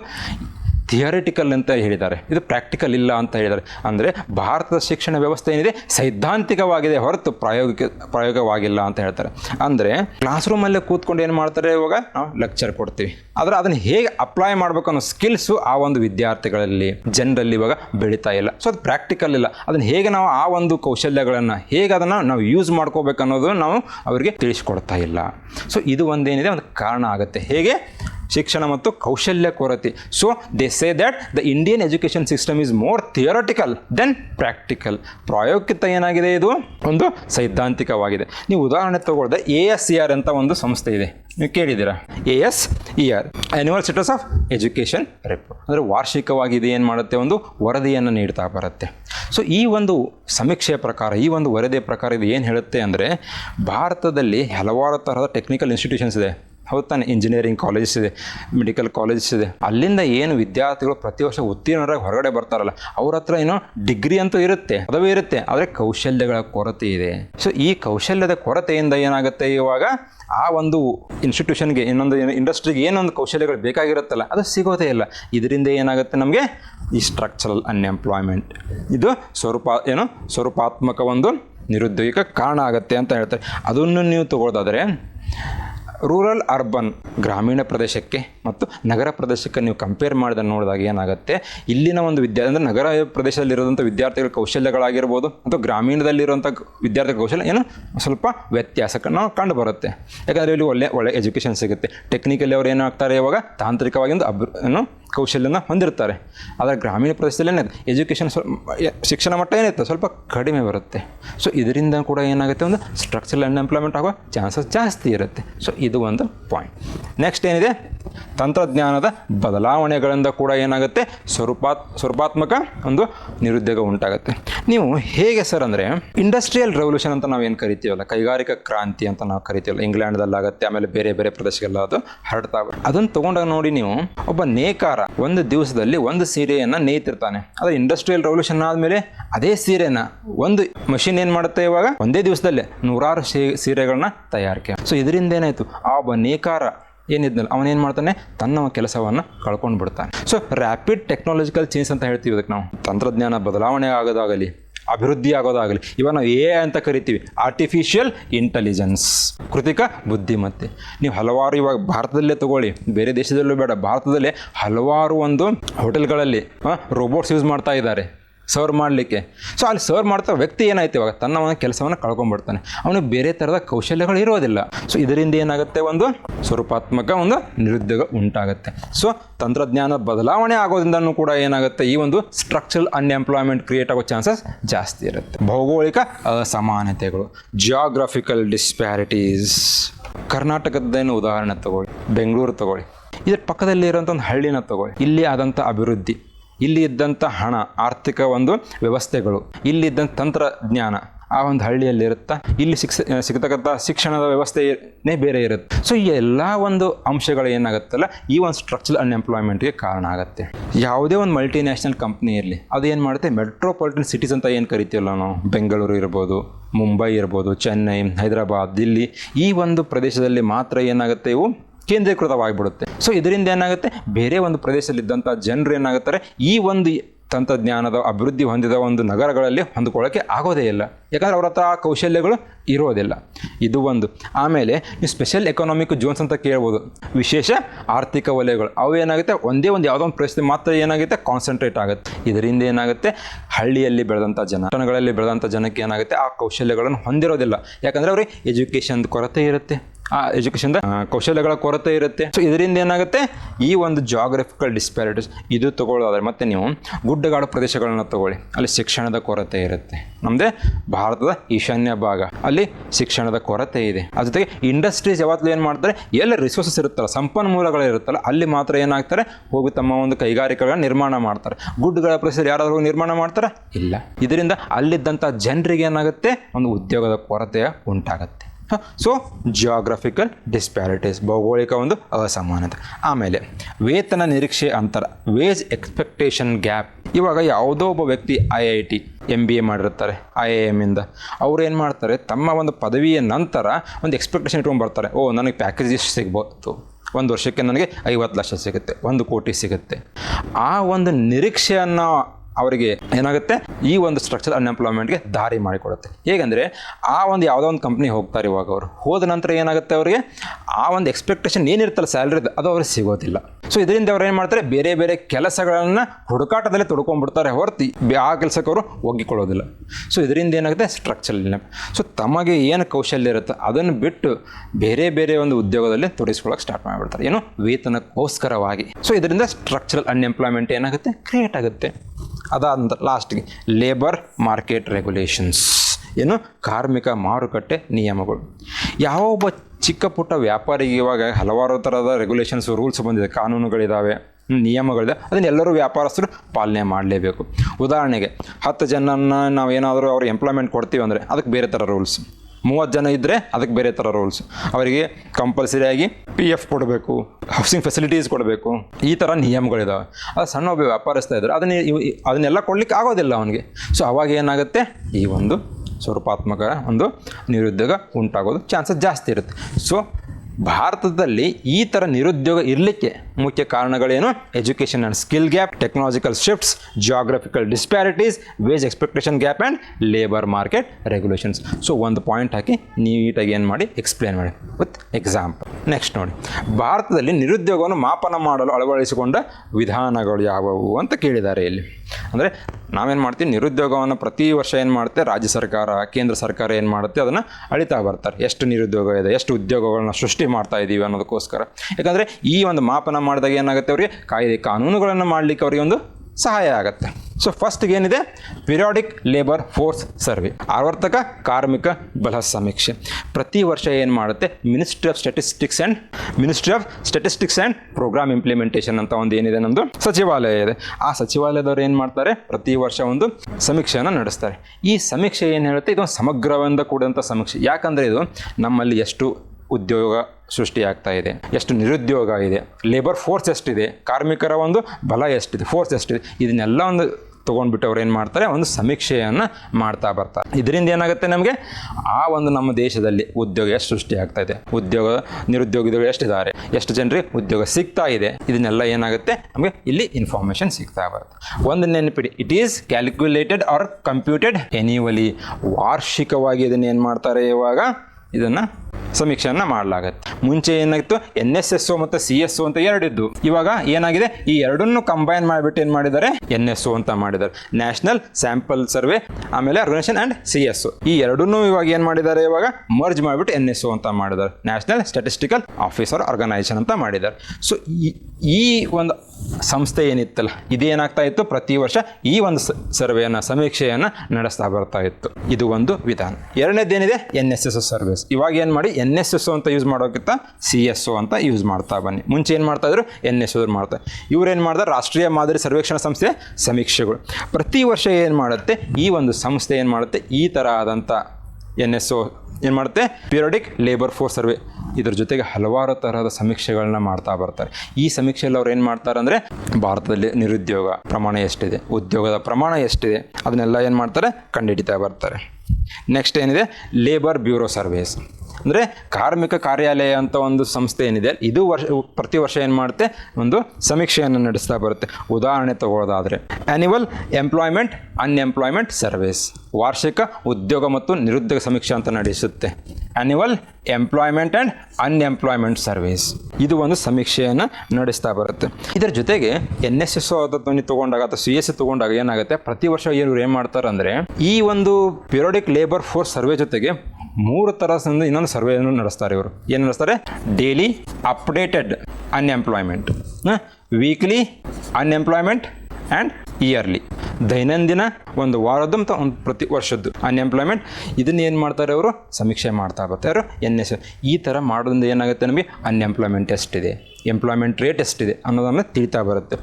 ಥಿಯರಿಟಿಕಲ್ ಅಂತ ಹೇಳಿದ್ದಾರೆ. ಇದು ಪ್ರಾಕ್ಟಿಕಲ್ ಇಲ್ಲ ಅಂತ ಹೇಳಿದ್ದಾರೆ. ಅಂದರೆ ಭಾರತದ ಶಿಕ್ಷಣ ವ್ಯವಸ್ಥೆ ಏನಿದೆ? ಸೈದ್ಧಾಂತಿಕವಾಗಿದೆ ಹೊರತು ಪ್ರಾಯೋಗಿಕ, ಪ್ರಾಯೋಗವಾಗಿಲ್ಲ ಅಂತ ಹೇಳ್ತಾರೆ. ಅಂದರೆ ಕ್ಲಾಸ್ ರೂಮಲ್ಲೇ ಕೂತ್ಕೊಂಡು ಏನು ಮಾಡ್ತಾರೆ ಇವಾಗ? ನಾವು ಲೆಕ್ಚರ್ ಕೊಡ್ತೀವಿ. ಆದರೆ ಅದನ್ನು ಹೇಗೆ ಅಪ್ಲೈ ಮಾಡಬೇಕು ಅನ್ನೋ ಸ್ಕಿಲ್ಸು ಆ ಒಂದು ವಿದ್ಯಾರ್ಥಿಗಳಲ್ಲಿ, ಜನರಲ್ಲಿ ಇವಾಗ ಬೆಳೀತಾ ಇಲ್ಲ. ಸೊ ಅದು ಪ್ರಾಕ್ಟಿಕಲ್ ಇಲ್ಲ. ಅದನ್ನು ಹೇಗೆ ನಾವು ಆ ಒಂದು ಕೌಶಲ್ಯಗಳನ್ನು ಹೇಗೆ ಅದನ್ನು ನಾವು ಯೂಸ್ ಮಾಡ್ಕೋಬೇಕು ಅನ್ನೋದು ನಾವು ಅವರಿಗೆ ತಿಳಿಸ್ಕೊಡ್ತಾ ಇಲ್ಲ. ಸೊ ಇದು ಒಂದೇನಿದೆ, ಒಂದು ಕಾರಣ ಆಗುತ್ತೆ. ಹೇಗೆ? ಶಿಕ್ಷಣ ಮತ್ತು ಕೌಶಲ್ಯ ಕೊರತೆ. So they say that the Indian education system is more theoretical than practical ಪ್ರಾಯೋಗಿಕ ಏನಾಗಿದೆ ಇದು? ಒಂದು ಸೈದ್ಧಾಂತಿಕವಾಗಿದೆ. ನೀವು ಉದಾಹರಣೆ ತಗೊಳ್ದೆ ಎ ಎಸ್ ಇ ಆರ್ ಅಂತ ಒಂದು ಸಂಸ್ಥೆ ಇದೆ. ನೀವು ಕೇಳಿದ್ದೀರಾ? A S E R annual status of education report ಅಂದರೆ ವಾರ್ಷಿಕವಾಗಿ ಇದು ಏನು ಮಾಡುತ್ತೆ? ಒಂದು ವರದಿಯನ್ನು ನೀಡ್ತಾ ಬರುತ್ತೆ. ಸೊ ಈ ಒಂದು ಸಮೀಕ್ಷೆಯ ಪ್ರಕಾರ, ಈ ಒಂದು ವರದಿಯ ಪ್ರಕಾರ ಇದು ಏನು ಹೇಳುತ್ತೆ ಅಂದರೆ, ಭಾರತದಲ್ಲಿ ಹಲವಾರು ತರಹದ ಟೆಕ್ನಿಕಲ್ ಇನ್ಸ್ಟಿಟ್ಯೂಷನ್ಸ್ ಇದೆ. ಹೌದು ತಾನೆ ಇಂಜಿನಿಯರಿಂಗ್ ಕಾಲೇಜಸ್ ಇದೆ ಮೆಡಿಕಲ್ ಕಾಲೇಜಸ್ ಇದೆ. ಅಲ್ಲಿಂದ ಏನು ವಿದ್ಯಾರ್ಥಿಗಳು ಪ್ರತಿ ವರ್ಷ ಉತ್ತೀರ್ಣರಾಗಿ ಹೊರಗಡೆ ಬರ್ತಾರಲ್ಲ, ಅವ್ರ ಹತ್ರ ಏನೋ ಡಿಗ್ರಿ ಅಂತೂ ಇರುತ್ತೆ ಅದೇ ಇರುತ್ತೆ, ಆದರೆ ಕೌಶಲ್ಯಗಳ ಕೊರತೆ ಇದೆ. ಸೊ ಈ ಕೌಶಲ್ಯದ ಕೊರತೆಯಿಂದ ಏನಾಗುತ್ತೆ ಇವಾಗ, ಆ ಒಂದು ಇನ್ಸ್ಟಿಟ್ಯೂಷನ್ಗೆ ಇನ್ನೊಂದು ಇಂಡಸ್ಟ್ರಿಗೆ ಏನೊಂದು ಕೌಶಲ್ಯಗಳು ಬೇಕಾಗಿರುತ್ತಲ್ಲ, ಅದು ಸಿಗೋದೇ ಇಲ್ಲ. ಇದರಿಂದ ಏನಾಗುತ್ತೆ ನಮಗೆ? ಈ ಸ್ಟ್ರಕ್ಚರಲ್ ಅನ್ಎಂಪ್ಲಾಯ್ಮೆಂಟ್ ಇದು ಸ್ವರೂಪ, ಏನು? ಸ್ವರೂಪಾತ್ಮಕ ಒಂದು ನಿರುದ್ಯೋಗಕ್ಕೆ ಕಾರಣ ಆಗುತ್ತೆ ಅಂತ ಹೇಳ್ತಾರೆ. ಅದನ್ನು ನೀವು ತಗೊಳ್ಳೋದಾದರೆ ರೂರಲ್ ಅರ್ಬನ್ ಗ್ರಾಮೀಣ ಪ್ರದೇಶಕ್ಕೆ ಮತ್ತು ನಗರ ಪ್ರದೇಶಕ್ಕೆ ನೀವು ಕಂಪೇರ್ ಮಾಡಿದ ನೋಡಿದಾಗ ಏನಾಗುತ್ತೆ? ಇಲ್ಲಿನ ಒಂದು ವಿದ್ಯಾ, ಅಂದರೆ ನಗರ ಪ್ರದೇಶದಲ್ಲಿರೋದಂಥ ವಿದ್ಯಾರ್ಥಿಗಳ ಕೌಶಲ್ಯಗಳಾಗಿರ್ಬೋದು ಅಥವಾ ಗ್ರಾಮೀಣದಲ್ಲಿರುವಂಥ ವಿದ್ಯಾರ್ಥಿ ಕೌಶಲ್ಯ, ಏನು? ಸ್ವಲ್ಪ ವ್ಯತ್ಯಾಸ ನಾವು ಕಂಡು ಬರುತ್ತೆ. ಯಾಕಂದರೆ ಇಲ್ಲಿ ಒಳ್ಳೆ ಒಳ್ಳೆ ಎಜುಕೇಷನ್ ಸಿಗುತ್ತೆ. ಟೆಕ್ನಿಕಲಿ ಅವ್ರು ಏನಾಗ್ತಾರೆ ಇವಾಗ? ತಾಂತ್ರಿಕವಾಗಿ ಒಂದು ಏನು? ಕೌಶಲ್ಯನ ಹೊಂದಿರ್ತಾರೆ ಆದರೆ ಗ್ರಾಮೀಣ ಪ್ರದೇಶದಲ್ಲಿ ಏನಾಗುತ್ತೆ ಎಜುಕೇಷನ್ ಸ್ವಲ್ಪ ಶಿಕ್ಷಣ ಮಟ್ಟ ಏನಿರುತ್ತೆ ಸ್ವಲ್ಪ ಕಡಿಮೆ ಬರುತ್ತೆ. ಸೊ ಇದರಿಂದ ಕೂಡ ಏನಾಗುತ್ತೆ ಒಂದು ಸ್ಟ್ರಕ್ಚರಲ್ ಅನ್ಎಂಪ್ಲಾಯ್ಮೆಂಟ್ ಆಗೋ ಚಾನ್ಸಸ್ ಜಾಸ್ತಿ ಇರುತ್ತೆ. ಸೊ ಇದು ಒಂದು ಪಾಯಿಂಟ್ ನೆಕ್ಸ್ಟ್ ಏನಿದೆ? ತಂತ್ರಜ್ಞಾನದ ಬದಲಾವಣೆಗಳಿಂದ ಕೂಡ ಏನಾಗುತ್ತೆ? ಸ್ವರೂಪಾತ್, ಸ್ವರೂಪಾತ್ಮಕ ಒಂದು ನಿರುದ್ಯೋಗ ಉಂಟಾಗುತ್ತೆ. ನೀವು ಹೇಗೆ ಸರ್ ಅಂದರೆ ಇಂಡಸ್ಟ್ರಿಯಲ್ ರೆವಲ್ಯೂಷನ್ ಅಂತ ನಾವು ಏನು ಕರಿತೀವಲ್ಲ? ಕೈಗಾರಿಕಾ ಕ್ರಾಂತಿ ಅಂತ ನಾವು ಕರಿತೀವಲ್ಲ? ಇಂಗ್ಲೆಂಡ್ದಲ್ಲಾಗುತ್ತೆ ಆಮೇಲೆ ಬೇರೆ ಬೇರೆ ಪ್ರದೇಶಗಳಲ್ಲ ಅದು ಹರಡ್ತಾ ಅದನ್ನು ತೊಗೊಂಡಾಗ ನೋಡಿ ನೀವು, ಒಬ್ಬ ನೇಕಾರ ಒಂದು ದಿವಸದಲ್ಲಿ ಒಂದು ಸೀರೆಯನ್ನು ನೇಯ್ತಿರ್ತಾನೆ. ಆದರೆ ಇಂಡಸ್ಟ್ರಿಯಲ್ ರೆವಲ್ಯೂಷನ್ ಆದಮೇಲೆ ಅದೇ ಸೀರೆನ ಒಂದು ಮಷಿನ್ ಏನು ಮಾಡುತ್ತೆ ಇವಾಗ? ಒಂದೇ ದಿವಸದಲ್ಲೇ ನೂರಾರು ಸೀರೆಗಳನ್ನ ತಯಾರಿಕೆ. ಸೊ ಇದರಿಂದ ಏನಾಯಿತು? ಆ ಒಬ್ಬ ನೇಕಾರ ಏನಿದ್ನಲ್ಲ ಅವನೇನು ಮಾಡ್ತಾನೆ? ತನ್ನ ಕೆಲಸವನ್ನು ಕಳ್ಕೊಂಡು ಬಿಡ್ತಾನೆ ಸೊ ರ್ಯಾಪಿಡ್ ಟೆಕ್ನಾಲಜಿಕಲ್ ಚೇಂಜ್ ಅಂತ ಹೇಳ್ತೀವಿ ಇದಕ್ಕೆ ನಾವು. ತಂತ್ರಜ್ಞಾನ ಬದಲಾವಣೆ ಆಗೋದಾಗಲಿ ಅಭಿವೃದ್ಧಿ ಆಗೋದಾಗಲಿ. ಇವಾಗ ನಾವು ಎ ಅಂತ ಕರಿತೀವಿ. ಆರ್ಟಿಫಿಷಿಯಲ್ ಇಂಟೆಲಿಜೆನ್ಸ್ ಕೃತಿಕ ಬುದ್ಧಿಮತ್ತೆ. ನೀವು ಹಲವಾರು ಇವಾಗ ಭಾರತದಲ್ಲೇ ತಗೊಳ್ಳಿ. ಬೇರೆ ದೇಶದಲ್ಲೂ ಬೇಡ. ಭಾರತದಲ್ಲೇ ಹಲವಾರು ಒಂದು ಹೋಟೆಲ್ಗಳಲ್ಲಿ ರೋಬೋಟ್ಸ್ ಯೂಸ್ ಮಾಡ್ತಾ ಇದ್ದಾರೆ. ಸರ್ವ್ ಮಾಡಲಿಕ್ಕೆ. ಸೊ ಅಲ್ಲಿ ಸರ್ವ್ ಮಾಡ್ತಾ ವ್ಯಕ್ತಿ ಏನಾಯ್ತು ಇವಾಗ? ತನ್ನ ಒಂದು ಕೆಲಸವನ್ನು ಕಳ್ಕೊಂಡ್ಬಿಡ್ತಾನೆ. ಅವನಿಗೆ ಬೇರೆ ಥರದ ಕೌಶಲ್ಯಗಳು ಇರೋದಿಲ್ಲ. ಸೊ ಇದರಿಂದ ಏನಾಗುತ್ತೆ ಒಂದು ಸ್ವರೂಪಾತ್ಮಕ ಒಂದು ನಿರುದ್ಯೋಗ ಉಂಟಾಗುತ್ತೆ. ಸೊ ತಂತ್ರಜ್ಞಾನ ಬದಲಾವಣೆ ಆಗೋದ್ರಿಂದನೂ ಕೂಡ ಏನಾಗುತ್ತೆ? ಈ ಒಂದು ಸ್ಟ್ರಕ್ಚರಲ್ ಅನ್ಎಂಪ್ಲಾಯ್ಮೆಂಟ್ ಕ್ರಿಯೇಟ್ ಆಗೋ ಚಾನ್ಸಸ್ ಜಾಸ್ತಿ ಇರುತ್ತೆ. ಭೌಗೋಳಿಕ ಅಸಮಾನತೆಗಳು ಜಿಯಾಗ್ರಫಿಕಲ್ ಡಿಸ್ಪ್ಯಾರಿಟೀಸ್ ಕರ್ನಾಟಕದ್ದೇನು ಉದಾಹರಣೆ ತಗೊಳ್ಳಿ. ಬೆಂಗಳೂರು ತಗೊಳ್ಳಿ. ಇದರ ಪಕ್ಕದಲ್ಲಿ ಇರೋಂಥ ಒಂದು ಹಳ್ಳಿನ ತಗೊಳ್ಳಿ. ಇಲ್ಲಿ ಆದಂಥ ಅಭಿವೃದ್ಧಿ. ಇಲ್ಲಿ ಇದ್ದಂಥ ಹಣ, ಆರ್ಥಿಕ ಒಂದು ವ್ಯವಸ್ಥೆಗಳು, ಇಲ್ಲಿದ್ದಂಥ ತಂತ್ರಜ್ಞಾನ ಆ ಒಂದು ಹಳ್ಳಿಯಲ್ಲಿ ಇರುತ್ತಾ ಇಲ್ಲಿ ಶಿಕ್ಷ ಸಿಗ್ತಕ್ಕಂಥ ಶಿಕ್ಷಣದ ವ್ಯವಸ್ಥೆನೇ ಬೇರೆ ಇರುತ್ತೆ. ಸೊ ಈ ಎಲ್ಲ ಒಂದು ಅಂಶಗಳು ಏನಾಗುತ್ತಲ್ಲ, ಈ ಒಂದು ಸ್ಟ್ರಕ್ಚರಲ್ ಅನ್ಎಂಪ್ಲಾಯ್ಮೆಂಟ್ಗೆ ಕಾರಣ ಆಗುತ್ತೆ. ಯಾವುದೇ ಒಂದು ಮಲ್ಟಿ ನ್ಯಾಷನಲ್ ಕಂಪ್ನಿ ಇರಲಿ, ಅದು ಏನು ಮಾಡುತ್ತೆ? ಮೆಟ್ರೋಪಾಲಿಟನ್ ಸಿಟೀಸ್ ಅಂತ ಏನು ಕರಿತೀವಲ್ಲ ನಾವು? ಬೆಂಗಳೂರು ಇರ್ಬೋದು, ಮುಂಬೈ ಇರ್ಬೋದು, ಚೆನ್ನೈ, ಹೈದರಾಬಾದ್, ದಿಲ್ಲಿ ಈ ಒಂದು ಪ್ರದೇಶದಲ್ಲಿ ಮಾತ್ರ ಏನಾಗುತ್ತೆ ಇವು? ಕೇಂದ್ರೀಕೃತವಾಗಿಬಿಡುತ್ತೆ. ಸೊ ಇದರಿಂದ ಏನಾಗುತ್ತೆ? ಬೇರೆ ಒಂದು ಪ್ರದೇಶದಲ್ಲಿದ್ದಂಥ ಜನರು ಏನಾಗುತ್ತಾರೆ? ಈ ಒಂದು ತಂತ್ರಜ್ಞಾನದ ಅಭಿವೃದ್ಧಿ ಹೊಂದಿದ ಒಂದು ನಗರಗಳಲ್ಲಿ ಹೊಂದ್ಕೊಳ್ಳೋಕ್ಕೆ ಆಗೋದೇ ಇಲ್ಲ. ಯಾಕಂದರೆ ಅವ್ರ ಹತ್ರ ಆ ಕೌಶಲ್ಯಗಳು ಇರೋದಿಲ್ಲ. ಇದು ಒಂದು. ಆಮೇಲೆ ನೀವು ಸ್ಪೆಷಲ್ ಎಕನಾಮಿಕ್ ಜೋನ್ಸ್ ಅಂತ ಕೇಳ್ಬೋದು. ವಿಶೇಷ ಆರ್ಥಿಕ ವಲಯಗಳು. ಅವು ಏನಾಗುತ್ತೆ? ಒಂದೇ ಒಂದು ಯಾವುದೋ ಒಂದು ಪರಿಸ್ಥಿತಿ ಮಾತ್ರ ಏನಾಗುತ್ತೆ? ಕಾನ್ಸಂಟ್ರೇಟ್ ಆಗುತ್ತೆ. ಇದರಿಂದ ಏನಾಗುತ್ತೆ? ಹಳ್ಳಿಯಲ್ಲಿ ಬೆಳೆದಂಥ ಜನ, ಪಟ್ಟಣಗಳಲ್ಲಿ ಬೆಳೆದಂಥ ಜನಕ್ಕೆ ಏನಾಗುತ್ತೆ? ಆ ಕೌಶಲ್ಯಗಳನ್ನು ಹೊಂದಿರೋದಿಲ್ಲ. ಯಾಕಂದರೆ ಅವ್ರಿಗೆ ಎಜುಕೇಷನ್ ಕೊರತೆ ಇರುತ್ತೆ. ಆ ಎಜುಕೇಷನ್ ಕೌಶಲ್ಯಗಳ ಕೊರತೆ ಇರುತ್ತೆ. ಸೊ ಇದರಿಂದ ಏನಾಗುತ್ತೆ? ಈ ಒಂದು ಜಾಗ್ರಫಿಕಲ್ ಡಿಸ್ಪ್ಯಾರಿಟೀಸ್ ಇದು ತಗೊಳ್ಳೋದಾದ್ರೆ ಮತ್ತೆ ನೀವು ಗುಡ್ಡಗಾಡು ಪ್ರದೇಶಗಳನ್ನ ತಗೊಳ್ಳಿ. ಅಲ್ಲಿ ಶಿಕ್ಷಣದ ಕೊರತೆ ಇರುತ್ತೆ. ನಮ್ಮದೇ ಭಾರತದ ಈಶಾನ್ಯ ಭಾಗ. ಅಲ್ಲಿ ಶಿಕ್ಷಣದ ಕೊರತೆ ಇದೆ. ಅದ್ರ ಜೊತೆಗೆ ಇಂಡಸ್ಟ್ರೀಸ್ ಯಾವತ್ತೂ ಏನು ಮಾಡ್ತಾರೆ? ಎಲ್ಲ ರಿಸೋರ್ಸಸ್ ಇರುತ್ತಲ್ಲ, ಸಂಪನ್ಮೂಲಗಳು ಇರುತ್ತಲ್ಲ, ಅಲ್ಲಿ ಮಾತ್ರ ಏನಾಗ್ತಾರೆ? ಹೋಗಿ ತಮ್ಮ ಒಂದು ಕೈಗಾರಿಕೆಗಳನ್ನ ನಿರ್ಮಾಣ ಮಾಡ್ತಾರೆ. ಗುಡ್ಡಗಳ ಪ್ರದೇಶ ಯಾರಾದರೂ ನಿರ್ಮಾಣ ಮಾಡ್ತಾರೆ? ಇಲ್ಲ. ಇದರಿಂದ ಅಲ್ಲಿದ್ದಂಥ ಜನರಿಗೆ ಏನಾಗುತ್ತೆ? ಒಂದು ಉದ್ಯೋಗದ ಕೊರತೆ ಉಂಟಾಗುತ್ತೆ. ಸೊ ಜಿಯೋಗ್ರಫಿಕಲ್ ಡಿಸ್ಪ್ಯಾರಿಟೀಸ್ ಭೌಗೋಳಿಕ ಒಂದು ಅಸಮಾನತೆ. ಆಮೇಲೆ, ವೇತನ ನಿರೀಕ್ಷೆ ಅಂತರ ವೇಜ್ ಎಕ್ಸ್ಪೆಕ್ಟೇಷನ್ ಗ್ಯಾಪ್ ಇವಾಗ ಯಾವುದೋ ಒಬ್ಬ ವ್ಯಕ್ತಿ I I T M B A ಮಾಡಿರ್ತಾರೆ ಐ ಐ ಎಮ್ಮಿಂದ ಅವ್ರು ಏನು ಮಾಡ್ತಾರೆ, ತಮ್ಮ ಒಂದು ಪದವಿಯ ನಂತರ ಒಂದು ಎಕ್ಸ್ಪೆಕ್ಟೇಷನ್ ಇಟ್ಕೊಂಡು ಬರ್ತಾರೆ. ಓ, ನನಗೆ ಪ್ಯಾಕೇಜ್ ಇಷ್ಟು ಸಿಗ್ಬೋದು. ಒಂದು ವರ್ಷಕ್ಕೆ ನನಗೆ ಐವತ್ತು ಲಕ್ಷ ಸಿಗುತ್ತೆ, ಒಂದು ಕೋಟಿ ಸಿಗುತ್ತೆ. ಆ ಒಂದು ನಿರೀಕ್ಷೆಯನ್ನು ಅವರಿಗೆ ಏನಾಗುತ್ತೆ? ಈ ಒಂದು ಸ್ಟ್ರಕ್ಚರ್ ಅನ್ಎಂಪ್ಲಾಯ್ಮೆಂಟ್ಗೆ ದಾರಿ ಮಾಡಿಕೊಡುತ್ತೆ. ಹೇಗೆಂದರೆ, ಆ ಒಂದು ಯಾವುದೋ ಒಂದು ಕಂಪ್ನಿ ಹೋಗ್ತಾರೆ ಇವಾಗ ಅವರು. ಹೋದ ನಂತರ ಏನಾಗುತ್ತೆ ಅವರಿಗೆ? ಆ ಒಂದು ಎಕ್ಸ್ಪೆಕ್ಟೇಷನ್ ಏನಿರ್ತಲ್ಲ ಸ್ಯಾಲ್ರಿದು ಅದು ಅವ್ರಿಗೆ ಸಿಗೋದಿಲ್ಲ. ಸೊ ಇದರಿಂದ ಅವ್ರು ಏನು ಮಾಡ್ತಾರೆ? ಬೇರೆ ಬೇರೆ ಕೆಲಸಗಳನ್ನು ಹುಡುಕಾಟದಲ್ಲಿ ತೊಡ್ಕೊಂಡ್ಬಿಡ್ತಾರೆ ಹೊರತು ಆ ಕೆಲಸಕ್ಕೆ ಅವರು ಒಗ್ಗಿಕೊಳ್ಳೋದಿಲ್ಲ. ಸೊ ಇದರಿಂದ ಏನಾಗುತ್ತೆ? ಸ್ಟ್ರಕ್ಚರ್ ಸೊ ತಮಗೆ ಏನು ಕೌಶಲ್ಯ ಇರುತ್ತೆ ಅದನ್ನು ಬಿಟ್ಟು ಬೇರೆ ಬೇರೆ ಒಂದು ಉದ್ಯೋಗದಲ್ಲಿ ತೊಡಗಿಸ್ಕೊಳ್ಳೋಕೆ ಸ್ಟಾರ್ಟ್ ಮಾಡಿಬಿಡ್ತಾರೆ. ಏನು? ವೇತನಕ್ಕೋಸ್ಕರವಾಗಿ. ಸೊ ಇದರಿಂದ ಸ್ಟ್ರಕ್ಚರಲ್ ಅನ್ಎಂಪ್ಲಾಯ್ಮೆಂಟ್ ಏನಾಗುತ್ತೆ? ಕ್ರಿಯೇಟ್ ಆಗುತ್ತೆ. ಅದಾದ ಲಾಸ್ಟಿಗೆ ಲೇಬರ್ ಮಾರ್ಕೆಟ್ ರೆಗ್ಯುಲೇಷನ್ಸ್ ಏನು? ಕಾರ್ಮಿಕ ಮಾರುಕಟ್ಟೆ ನಿಯಮಗಳು. ಯಾವ ಒಬ್ಬ ಚಿಕ್ಕ ಪುಟ್ಟ ವ್ಯಾಪಾರಿಗೆ ಇವಾಗ ಹಲವಾರು ಥರದ ರೆಗ್ಯುಲೇಷನ್ಸ್ ರೂಲ್ಸ್ ಬಂದಿದೆ ಕಾನೂನುಗಳಿದ್ದಾವೆ ನಿಯಮಗಳಿದೆ ಅದನ್ನೆಲ್ಲರೂ ವ್ಯಾಪಾರಸ್ಥರು ಪಾಲನೆ ಮಾಡಲೇಬೇಕು. ಉದಾಹರಣೆಗೆ, ಹತ್ತು ಜನನ ನಾವು ಏನಾದರೂ ಅವ್ರಿಗೆ ಎಂಪ್ಲಾಯ್ಮೆಂಟ್ ಕೊಡ್ತೀವಿ ಅಂದರೆ, ಅದಕ್ಕೆ ಬೇರೆ ಥರ ರೂಲ್ಸ್ ಮೂವತ್ತು ಜನ ಇದ್ದರೆ ಅದಕ್ಕೆ ಬೇರೆ ಥರ ರೂಲ್ಸ್ ಅವರಿಗೆ ಕಂಪಲ್ಸರಿಯಾಗಿ ಪಿ ಎಫ್ ಕೊಡಬೇಕು ಹೌಸಿಂಗ್ ಫೆಸಿಲಿಟೀಸ್ ಕೊಡಬೇಕು. ಈ ಥರ ನಿಯಮಗಳಿದಾವೆ. ಅದು ಸಣ್ಣ ಒಬ್ಬ ವ್ಯಾಪಾರಿಸ್ತಾ ಇದ್ದರೆ ಅದನ್ನ ಅದನ್ನೆಲ್ಲ ಕೊಡಲಿಕ್ಕೆ ಆಗೋದಿಲ್ಲ ಅವನಿಗೆ. ಸೊ ಅವಾಗ ಏನಾಗುತ್ತೆ? ಈ ಒಂದು ಸ್ವರೂಪಾತ್ಮಕ ಒಂದು ನಿರುದ್ಯೋಗ ಉಂಟಾಗೋದು ಚಾನ್ಸಸ್ ಜಾಸ್ತಿ ಇರುತ್ತೆ. ಸೊ ಭಾರತದಲ್ಲಿ ಈ ಥರ ನಿರುದ್ಯೋಗ ಇರಲಿಕ್ಕೆ ಮುಖ್ಯ ಕಾರಣಗಳೇನು? Education and skill gap technological shifts geographical disparities wage expectation gap and labour market regulations so ಒಂದು ಪಾಯಿಂಟ್ ಹಾಕಿ ನೀಟಾಗಿ ಏನು ಮಾಡಿ ಎಕ್ಸ್ಪ್ಲೇನ್ ಮಾಡಿ ವಿತ್ ಎಕ್ಸಾಂಪಲ್ ನೆಕ್ಸ್ಟ್ ನೋಡಿ. ಭಾರತದಲ್ಲಿ ನಿರುದ್ಯೋಗವನ್ನು ಮಾಪನ ಮಾಡಲು ಅಳವಡಿಸಿಕೊಂಡ ವಿಧಾನಗಳು ಯಾವುವು ಅಂತ ಕೇಳಿದ್ದಾರೆ ಇಲ್ಲಿ. ಅಂದರೆ ನಾವೇನು ಮಾಡ್ತೀವಿ? ನಿರುದ್ಯೋಗವನ್ನು ಪ್ರತಿ ವರ್ಷ ಏನು ಮಾಡುತ್ತೆ? ರಾಜ್ಯ ಸರ್ಕಾರ, ಕೇಂದ್ರ ಸರ್ಕಾರ ಏನು ಮಾಡುತ್ತೆ? ಅದನ್ನು ಅಳಿತಾ ಬರ್ತಾರೆ. ಎಷ್ಟು ನಿರುದ್ಯೋಗ ಇದೆ? ಎಷ್ಟು ಉದ್ಯೋಗಗಳನ್ನ ಸೃಷ್ಟಿ ಮಾಡ್ತಾ ಇದ್ದೀವಿ ಅನ್ನೋದಕ್ಕೋಸ್ಕರ. ಯಾಕಂದರೆ ಈ ಒಂದು ಮಾಪನ ಮಾಡಿದಾಗ ಏನಾಗುತ್ತೆ ಅವರಿಗೆ? ಕಾಯ್ದೆ ಕಾನೂನುಗಳನ್ನು ಮಾಡಲಿಕ್ಕೆ ಅವರಿಗೆ ಒಂದು ಸಹಾಯ ಆಗುತ್ತೆ. ಸೊ ಫಸ್ಟ್ಗೆ ಏನಿದೆ? ಪಿರಿಯಾಡಿಕ್ ಲೇಬರ್ ಫೋರ್ಸ್ ಸರ್ವೆ ಆವರ್ತಕ ಕಾರ್ಮಿಕ ಬಲ ಸಮೀಕ್ಷೆ. ಪ್ರತಿ ವರ್ಷ ಏನು ಮಾಡುತ್ತೆ? Ministry of statistics and ministry of statistics and programme implementation ಅಂತ ಒಂದು ಏನಿದೆ ನಮ್ಮದು ಸಚಿವಾಲಯ ಇದೆ. ಆ ಸಚಿವಾಲಯದವ್ರು ಏನು ಮಾಡ್ತಾರೆ? ಪ್ರತಿ ವರ್ಷ ಒಂದು ಸಮೀಕ್ಷೆಯನ್ನು ನಡೆಸ್ತಾರೆ. ಈ ಸಮೀಕ್ಷೆ ಏನು ಹೇಳುತ್ತೆ? ಇದೊಂದು ಸಮಗ್ರವಿಂದ ಕೂಡಿದಂಥ ಸಮೀಕ್ಷೆ. ಯಾಕಂದರೆ ಇದು ನಮ್ಮಲ್ಲಿ ಎಷ್ಟು ಉದ್ಯೋಗ ಸೃಷ್ಟಿಯಾಗ್ತಾ ಇದೆ. ಎಷ್ಟು ನಿರುದ್ಯೋಗ ಇದೆ. ಲೇಬರ್ ಫೋರ್ಸ್ ಎಷ್ಟಿದೆ. ಕಾರ್ಮಿಕರ ಒಂದು ಬಲ ಎಷ್ಟಿದೆ. ಫೋರ್ಸ್ ಎಷ್ಟಿದೆ. ಇದನ್ನೆಲ್ಲ ಒಂದು ತೊಗೊಂಡ್ಬಿಟ್ಟು ಅವ್ರು ಏನು ಮಾಡ್ತಾರೆ? ಒಂದು ಸಮೀಕ್ಷೆಯನ್ನು ಮಾಡ್ತಾ ಬರ್ತಾರೆ. ಇದರಿಂದ ಏನಾಗುತ್ತೆ ನಮಗೆ? ಆ ಒಂದು ನಮ್ಮ ದೇಶದಲ್ಲಿ ಉದ್ಯೋಗ ಎಷ್ಟು ಸೃಷ್ಟಿ ಆಗ್ತಾ ಇದೆ. ಉದ್ಯೋಗ, ನಿರುದ್ಯೋಗಿಗಳು ಎಷ್ಟಿದ್ದಾರೆ? ಎಷ್ಟು ಜನರಿಗೆ ಉದ್ಯೋಗ ಸಿಗ್ತಾ ಇದೆ? ಇದನ್ನೆಲ್ಲ ಏನಾಗುತ್ತೆ? ನಮಗೆ ಇಲ್ಲಿ ಇನ್ಫಾರ್ಮೇಷನ್ ಸಿಗ್ತಾ ಬರುತ್ತೆ. ಒಂದು ನೆನಪಿಡಿ. It is calculated or computed annually ವಾರ್ಷಿಕವಾಗಿ ಇದನ್ನು ಏನು ಮಾಡ್ತಾರೆ ಇವಾಗ? ಇದನ್ನು ಸಮೀಕ್ಷೆಯನ್ನು ಮಾಡಲಾಗುತ್ತೆ. ಮುಂಚೆ ಏನಾಗಿತ್ತು? ಎನ್ ಎಸ್ ಎಸ್ ಒ ಮತ್ತು ಸಿ ಎಸ್ ಒ ಅಂತ ಎರಡಿದ್ದು ಇವಾಗ ಏನಾಗಿದೆ? ಈ ಎರಡನ್ನು ಕಂಬೈನ್ ಮಾಡಿಬಿಟ್ಟು ಏನು ಮಾಡಿದ್ದಾರೆ? ಎನ್ ಎಸ್ ಒ ಅಂತ ಮಾಡಿದ್ದಾರೆ. ನ್ಯಾಷನಲ್ ಸ್ಯಾಂಪಲ್ ಸರ್ವೆ ಆಮೇಲೆ ಆರ್ಗನೈಸೇಷನ್ ಆ್ಯಂಡ್ ಸಿ ಎಸ್ ಈ ಎರಡನ್ನೂ ಇವಾಗ ಏನು ಮಾಡಿದ್ದಾರೆ ಇವಾಗ? ಮರ್ಜ್ ಮಾಡಿಬಿಟ್ಟು ಎನ್ ಎಸ್ ಒ ಅಂತ ಮಾಡಿದ್ದಾರೆ. ನ್ಯಾಷನಲ್ ಸ್ಟ್ಯಾಟಿಸ್ಟಿಕಲ್ ಆಫೀಸರ್ ಆರ್ಗನೈಸೇಷನ್ ಅಂತ ಮಾಡಿದ್ದಾರೆ. ಸೊ ಈ ಈ ಒಂದು ಸಂಸ್ಥೆ ಏನಿತ್ತಲ್ಲ ಇದೇನಾಗ್ತಾ ಇತ್ತು? ಪ್ರತಿ ವರ್ಷ ಈ ಒಂದು ಸರ್ವೆಯನ್ನು, ಸಮೀಕ್ಷೆಯನ್ನು ನಡೆಸ್ತಾ ಬರ್ತಾ ಇತ್ತು. ಇದು ಒಂದು ವಿಧಾನ. ಎರಡನೇದೇನಿದೆ? N S S service. ಇವಾಗ ಏನು ಮಾಡಿ? ಎನ್ ಎಸ್ ಎಸ್ ಅಂತ ಯೂಸ್ ಮಾಡೋಕ್ಕಿಂತ ಸಿ ಎಸ್ ಒ ಅಂತ ಯೂಸ್ ಮಾಡ್ತಾ ಬನ್ನಿ. ಮುಂಚೆ ಏನು ಮಾಡ್ತಾ ಇದ್ರು? ಎನ್ ಎಸ್ ಒ ಮಾಡ್ತಾರೆ ಇವ್ರು ಏನು ಮಾಡ್ತಾರೆ ರಾಷ್ಟ್ರೀಯ ಮಾದರಿ ಸರ್ವೇಕ್ಷಣಾ ಸಂಸ್ಥೆ ಸಮೀಕ್ಷೆಗಳು. ಪ್ರತಿ ವರ್ಷ ಏನು ಮಾಡುತ್ತೆ? ಈ ಒಂದು ಸಂಸ್ಥೆ ಏನು ಮಾಡುತ್ತೆ? ಈ ಥರ ಆದಂಥ ಎನ್ ಎಸ್ ಒ ಏನು ಮಾಡುತ್ತೆ? ಪಿರಿಯಾಡಿಕ್ ಲೇಬರ್ ಫೋರ್ಸ್ ಸರ್ವೆ ಇದ್ರ ಜೊತೆಗೆ ಹಲವಾರು ತರಹದ ಸಮೀಕ್ಷೆಗಳನ್ನ ಮಾಡ್ತಾ ಬರ್ತಾರೆ. ಈ ಸಮೀಕ್ಷೆಯಲ್ಲಿ ಅವ್ರು ಏನು ಮಾಡ್ತಾರೆ ಅಂದರೆ, ಭಾರತದಲ್ಲಿ ನಿರುದ್ಯೋಗ ಪ್ರಮಾಣ ಎಷ್ಟಿದೆ? ಉದ್ಯೋಗದ ಪ್ರಮಾಣ ಎಷ್ಟಿದೆ? ಅದನ್ನೆಲ್ಲ ಏನು ಮಾಡ್ತಾರೆ? ಕಂಡುಹಿಡಿತಾ ಬರ್ತಾರೆ. ನೆಕ್ಸ್ಟ್ ಏನಿದೆ? ಲೇಬರ್ ಬ್ಯೂರೋ ಸರ್ವೇಸ್ ಅಂದರೆ ಕಾರ್ಮಿಕ ಕಾರ್ಯಾಲಯ ಅಂತ ಒಂದು ಸಂಸ್ಥೆ ಏನಿದೆ, ಇದು ವರ್ಷ, ಪ್ರತಿ ವರ್ಷ ಏನು ಮಾಡುತ್ತೆ? ಒಂದು ಸಮೀಕ್ಷೆಯನ್ನು ನಡೆಸ್ತಾ ಬರುತ್ತೆ. ಉದಾಹರಣೆ ತಗೊಳ್ಳೋದಾದರೆ ಆ್ಯನಿವಲ್ ಎಂಪ್ಲಾಯ್ಮೆಂಟ್ ಅನ್ಎಂಪ್ಲಾಯ್ಮೆಂಟ್ ಸರ್ವಿಸ್ ವಾರ್ಷಿಕ ಉದ್ಯೋಗ ಮತ್ತು ನಿರುದ್ಯೋಗ ಸಮೀಕ್ಷೆ ಅಂತ ನಡೆಸುತ್ತೆ. Annual employment and unemployment service ಇದು ಒಂದು ಸಮೀಕ್ಷೆಯನ್ನು ನಡೆಸ್ತಾ ಬರುತ್ತೆ. ಇದರ ಜೊತೆಗೆ ಎನ್ ಎಸ್ ಎಸ್ ಧ್ವನಿ ತೊಗೊಂಡಾಗ ಅಥವಾ ಸಿ ಎಸ್ ಸಿ ತಗೊಂಡಾಗ ಏನಾಗುತ್ತೆ? ಪ್ರತಿ ವರ್ಷ ಏನು ಏನು ಮಾಡ್ತಾರೆ ಅಂದರೆ ಈ ಒಂದು ಪಿರಿಯೋಡಿಕ್ ಲೇಬರ್ ಫೋರ್ಸ್ ಸರ್ವೆ ಜೊತೆಗೆ ಮೂರು ಥರದಿಂದ ಇನ್ನೊಂದು ಸರ್ವೆಯನ್ನು ನಡೆಸ್ತಾರೆ ಇವರು. ಏನು ನಡೆಸ್ತಾರೆ? Daily updated unemployment weekly unemployment and yearly ದೈನಂದಿನ ಒಂದು ವಾರದ್ದು ಮತ್ತು ಒಂದು ಪ್ರತಿ ವರ್ಷದ್ದು ಅನ್ಎಂಪ್ಲಾಯ್ಮೆಂಟ್ ಇದನ್ನ ಏನು ಮಾಡ್ತಾರೆ ಅವರು ಸಮೀಕ್ಷೆ ಮಾಡ್ತಾ ಬರ್ತಾರೆ ಎನ್ ಎಸ್ ಈ ಥರ ಮಾಡೋದ್ರಿಂದ ಏನಾಗುತ್ತೆ ನಮಗೆ? ಅನ್ಎಂಪ್ಲಾಯ್ಮೆಂಟ್ ಎಷ್ಟಿದೆ ಎಂಪ್ಲಾಯ್ಮೆಂಟ್ ರೇಟ್ ಎಷ್ಟಿದೆ ಅನ್ನೋದನ್ನು ತಿಳಿತಾ ಬರುತ್ತೆ.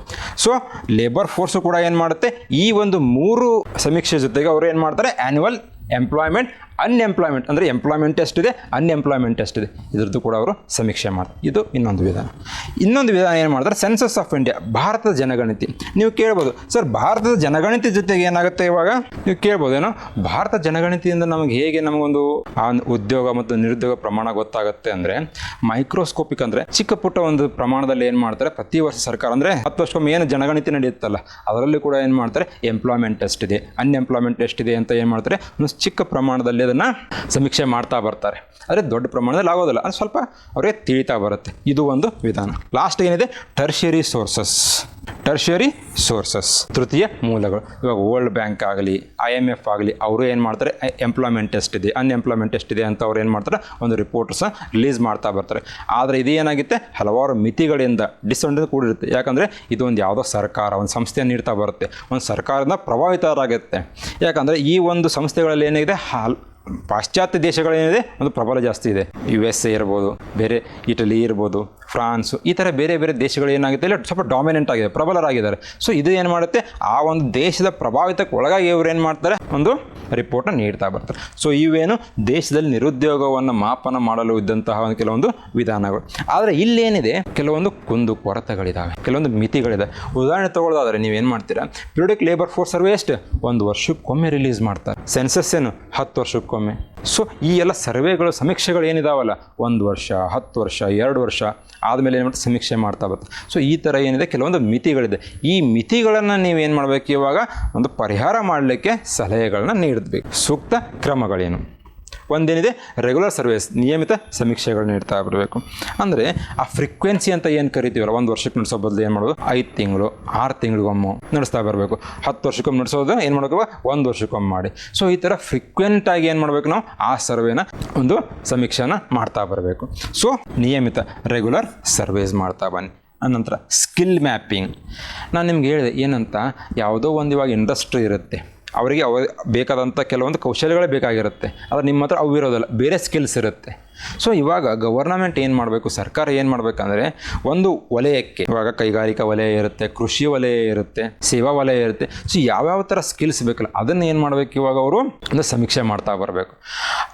ಸೊ ಲೇಬರ್ ಫೋರ್ಸು ಕೂಡ ಏನು ಮಾಡುತ್ತೆ? ಈ ಒಂದು ಮೂರು ಸಮೀಕ್ಷೆ ಜೊತೆಗೆ ಅವರು ಏನು ಮಾಡ್ತಾರೆ? ಆ್ಯನ್ಯುವಲ್ ಎಂಪ್ಲಾಯ್ಮೆಂಟ್ ಅನ್ಎಂಪ್ಲಾಯ್ಮೆಂಟ್ ಅಂದರೆ ಎಂಪ್ಲಾಯ್ಮೆಂಟ್ ಎಷ್ಟಿದೆ ಅನ್ಎಂಪ್ಲಾಯ್ಮೆಂಟ್ ಎಷ್ಟಿದೆ ಇದ್ರದ್ದು ಕೂಡ ಅವರು ಸಮೀಕ್ಷೆ ಮಾಡ್ತಾರೆ ಇದು ಇನ್ನೊಂದು ವಿಧಾನ. ಇನ್ನೊಂದು ವಿಧಾನ ಏನು ಮಾಡ್ತಾರೆ? ಸೆನ್ಸಸ್ ಆಫ್ ಇಂಡಿಯಾ ಭಾರತದ ಜನಗಣತಿ. ನೀವು ಕೇಳ್ಬೋದು, ಸರ್ ಭಾರತದ ಜನಗಣತಿ ಜೊತೆಗೆ ಏನಾಗುತ್ತೆ ಇವಾಗ? ನೀವು ಕೇಳ್ಬೋದು ಏನೋ ಭಾರತ ಜನಗಣತಿಯಿಂದ ನಮಗೆ ಹೇಗೆ ನಮಗೊಂದು, ಆ, ಉದ್ಯೋಗ ಮತ್ತು ನಿರುದ್ಯೋಗ ಪ್ರಮಾಣ ಗೊತ್ತಾಗುತ್ತೆ ಅಂದರೆ ಮೈಕ್ರೋಸ್ಕೋಪಿಕ್ ಅಂದರೆ ಚಿಕ್ಕ ಪುಟ್ಟ ಒಂದು ಪ್ರಮಾಣದಲ್ಲಿ ಏನು ಮಾಡ್ತಾರೆ? ಪ್ರತಿ ವರ್ಷ ಸರ್ಕಾರ ಅಂದರೆ ಹತ್ತು ವರ್ಷಕ್ಕೊಮ್ಮೆ ಏನು ಜನಗಣತಿ ನಡೆಯುತ್ತಲ್ಲ, ಅದರಲ್ಲಿ ಕೂಡ ಏನು ಮಾಡ್ತಾರೆ? ಎಂಪ್ಲಾಯ್ಮೆಂಟ್ ಎಷ್ಟಿದೆ ಅನ್ಎಂಪ್ಲಾಯ್ಮೆಂಟ್ ಎಷ್ಟಿದೆ ಅಂತ ಏನು ಮಾಡ್ತಾರೆ? ಒಂದು ಚಿಕ್ಕ ಪ್ರಮಾಣದಲ್ಲಿ ಅದನ್ನು ಸಮೀಕ್ಷೆ ಮಾಡ್ತಾ ಬರ್ತಾರೆ. ಆದರೆ ದೊಡ್ಡ ಪ್ರಮಾಣದಲ್ಲಿ ಆಗೋದಿಲ್ಲ. ಅದು ಸ್ವಲ್ಪ ಅವರಿಗೆ ತಿಳಿತಾ ಬರುತ್ತೆ. ಇದು ಒಂದು ವಿಧಾನ. ಲಾಸ್ಟ್ ಏನಿದೆ? ಟರ್ಷರಿ ಸೋರ್ಸಸ್ ಟರ್ಷರಿ ಸೋರ್ಸಸ್ ತೃತೀಯ ಮೂಲಗಳು. ಇವಾಗ ವರ್ಲ್ಡ್ ಬ್ಯಾಂಕ್ ಆಗಲಿ ಐ ಎಂ ಎಫ್ ಆಗಲಿ, ಅವರು ಏನು ಮಾಡ್ತಾರೆ? ಎಂಪ್ಲಾಯ್ಮೆಂಟ್ ಎಷ್ಟಿದೆ ಅನ್ಎಂಪ್ಲಾಯ್ಮೆಂಟ್ ಎಷ್ಟಿದೆ ಅಂತ ಅವ್ರು ಏನು ಮಾಡ್ತಾರೆ? ಒಂದು ರಿಪೋರ್ಟ್ಸ್ ರಿಲೀಸ್ ಮಾಡ್ತಾ ಬರ್ತಾರೆ. ಆದರೆ ಇದು ಏನಾಗುತ್ತೆ? ಹಲವಾರು ಮಿತಿಗಳಿಂದ ಡಿಸೌಂಡ್ ಕೂಡಿರುತ್ತೆ. ಯಾಕಂದರೆ ಇದೊಂದು ಯಾವುದೋ ಸರ್ಕಾರ, ಒಂದು ಸಂಸ್ಥೆ ನೀಡ್ತಾ ಬರುತ್ತೆ. ಒಂದು ಸರ್ಕಾರದಿಂದ ಪ್ರಭಾವಿತರಾಗುತ್ತೆ. ಯಾಕಂದರೆ ಈ ಒಂದು ಸಂಸ್ಥೆಗಳಲ್ಲಿ ಏನಿದೆ? ಹಾಲ್, ಪಾಶ್ಚಾತ್ಯ ದೇಶಗಳೇನಿದೆ ಒಂದು ಪ್ರಬಲ ಜಾಸ್ತಿ ಇದೆ. ಯು ಎಸ್ ಎ ಇರ್ಬೋದು, ಬೇರೆ ಇಟಲಿ ಇರ್ಬೋದು ಫ್ರಾನ್ಸು, ಈ ಥರ ಬೇರೆ ಬೇರೆ ದೇಶಗಳು ಏನಾಗುತ್ತೆ, ಇಲ್ಲ ಸ್ವಲ್ಪ ಡಾಮಿನೆಂಟ್ ಆಗಿದೆ, ಪ್ರಬಲರಾಗಿದ್ದಾರೆ. ಸೊ ಇದು ಏನು ಮಾಡುತ್ತೆ? ಆ ಒಂದು ದೇಶದ ಪ್ರಭಾವಿತಕ್ಕೆ ಒಳಗಾಗಿ ಇವರು ಏನು ಮಾಡ್ತಾರೆ? ಒಂದು ರಿಪೋರ್ಟನ್ನು ನೀಡ್ತಾ ಬರ್ತಾರೆ. ಸೊ ಇವೇನು? ದೇಶದಲ್ಲಿ ನಿರುದ್ಯೋಗವನ್ನು ಮಾಪನ ಮಾಡಲು ಇದ್ದಂತಹ ಒಂದು ಕೆಲವೊಂದು ವಿಧಾನಗಳು. ಆದರೆ ಇಲ್ಲೇನಿದೆ ಕೆಲವೊಂದು ಕುಂದು ಕೊರತೆಗಳಿದ್ದಾವೆ ಕೆಲವೊಂದು ಮಿತಿಗಳಿದೆ. ಉದಾಹರಣೆ ತಗೊಳ್ಳೋದಾದ್ರೆ ನೀವೇನು ಮಾಡ್ತೀರಾ? ಪ್ಯೂಡಿಕ್ ಲೇಬರ್ ಫೋರ್ಸ್ ಸರ್ವೆ ಎಷ್ಟು? ಒಂದು ವರ್ಷಕ್ಕೊಮ್ಮೆ ರಿಲೀಸ್ ಮಾಡ್ತಾರೆ. ಸೆನ್ಸಸ್ ಏನು? ಹತ್ತು ವರ್ಷಕ್ಕೊಮ್ಮೆ. ಸೊ ಈ ಎಲ್ಲ ಸರ್ವೆಗಳು, ಸಮೀಕ್ಷೆಗಳು ಏನಿದಾವಲ್ಲ? ಒಂದು ವರ್ಷ, ಹತ್ತು ವರ್ಷ, ಎರಡು ವರ್ಷ, ಆದಮೇಲೆ ಏನು ಮಾಡ್ತಾರೆ? ಸಮೀಕ್ಷೆ ಮಾಡ್ತಾ ಬರ್ತದೆ. ಸೊ ಈ ಥರ ಏನಿದೆ? ಕೆಲವೊಂದು ಮಿತಿಗಳಿದೆ. ಈ ಮಿತಿಗಳನ್ನು ನೀವೇನು ಮಾಡಬೇಕು ಇವಾಗ? ಒಂದು ಪರಿಹಾರ ಮಾಡಲಿಕ್ಕೆ ಸಲಹೆಗಳನ್ನ ನೀಡಬೇಕು. ಸೂಕ್ತ ಕ್ರಮಗಳೇನು? ಒಂದೇನಿದೆ? ರೆಗ್ಯುಲರ್ ಸರ್ವಿಸ್ ನಿಯಮಿತ ಸಮೀಕ್ಷೆಗಳನ್ನ ನೀಡ್ತಾ ಬರಬೇಕು ಅಂದರೆ ಆ ಫ್ರೀಕ್ವೆನ್ಸಿ ಅಂತ ಏನು ಕರಿತೀವಲ್ಲ, ಒಂದು ವರ್ಷಕ್ಕೆ ನಡೆಸೋ ಬದಲು ಏನು ಮಾಡೋದು? ಐದು ತಿಂಗಳು, ಆರು ತಿಂಗಳಿಗೊಮ್ಮೆ ನಡೆಸ್ತಾ ಬರಬೇಕು. ಹತ್ತು ವರ್ಷಕ್ಕೊಮ್ಮೆ ನಡೆಸೋದು, ಏನು ಮಾಡಬೇಕು? ಒಂದು ವರ್ಷಕ್ಕೊಮ್ಮೆ ಮಾಡಿ. ಸೊ ಈ ಥರ ಫ್ರೀಕ್ವೆಂಟ್ ಆಗಿ ಏನು ಮಾಡಬೇಕು ನಾವು? ಆ ಸರ್ವೇನ ಒಂದು ಸಮೀಕ್ಷೆನ ಮಾಡ್ತಾ ಬರಬೇಕು. ಸೊ ನಿಯಮಿತ ರೆಗ್ಯುಲರ್ ಸರ್ವೇಸ್ ಮಾಡ್ತಾ ಬನ್ನಿ. ಅನಂತರ ಸ್ಕಿಲ್ ಮ್ಯಾಪಿಂಗ್ ನಾನು ನಿಮ್ಗೆ ಹೇಳಿದೆ, ಏನಂತ? ಯಾವುದೋ ಒಂದು ಇವಾಗ ಇಂಡಸ್ಟ್ರಿ ಇರುತ್ತೆ. ಅವರಿಗೆ ಅವ ಬೇಕಾದಂಥ ಕೆಲವೊಂದು ಕೌಶಲ್ಯಗಳೇ ಬೇಕಾಗಿರುತ್ತೆ. ಆದರೆ ನಿಮ್ಮ ಹತ್ರ ಅವು ಇರೋದಿಲ್ಲ. ಬೇರೆ ಸ್ಕಿಲ್ಸ್ ಇರುತ್ತೆ. ಸೊ ಇವಾಗ ಗವರ್ನಮೆಂಟ್ ಏನು ಮಾಡಬೇಕು, ಸರ್ಕಾರ ಏನು ಮಾಡಬೇಕಂದ್ರೆ ಒಂದು ವಲಯಕ್ಕೆ, ಇವಾಗ ಕೈಗಾರಿಕಾ ವಲಯ ಇರುತ್ತೆ, ಕೃಷಿ ವಲಯ ಇರುತ್ತೆ, ಸೇವಾ ವಲಯ ಇರುತ್ತೆ ಸೊ ಯಾವ್ಯಾವ ಥರ ಸ್ಕಿಲ್ಸ್ ಬೇಕಲ್ಲ, ಅದನ್ನು ಏನು ಮಾಡಬೇಕು ಇವಾಗ ಅವರು? ಒಂದು ಸಮೀಕ್ಷೆ ಮಾಡ್ತಾ ಬರಬೇಕು.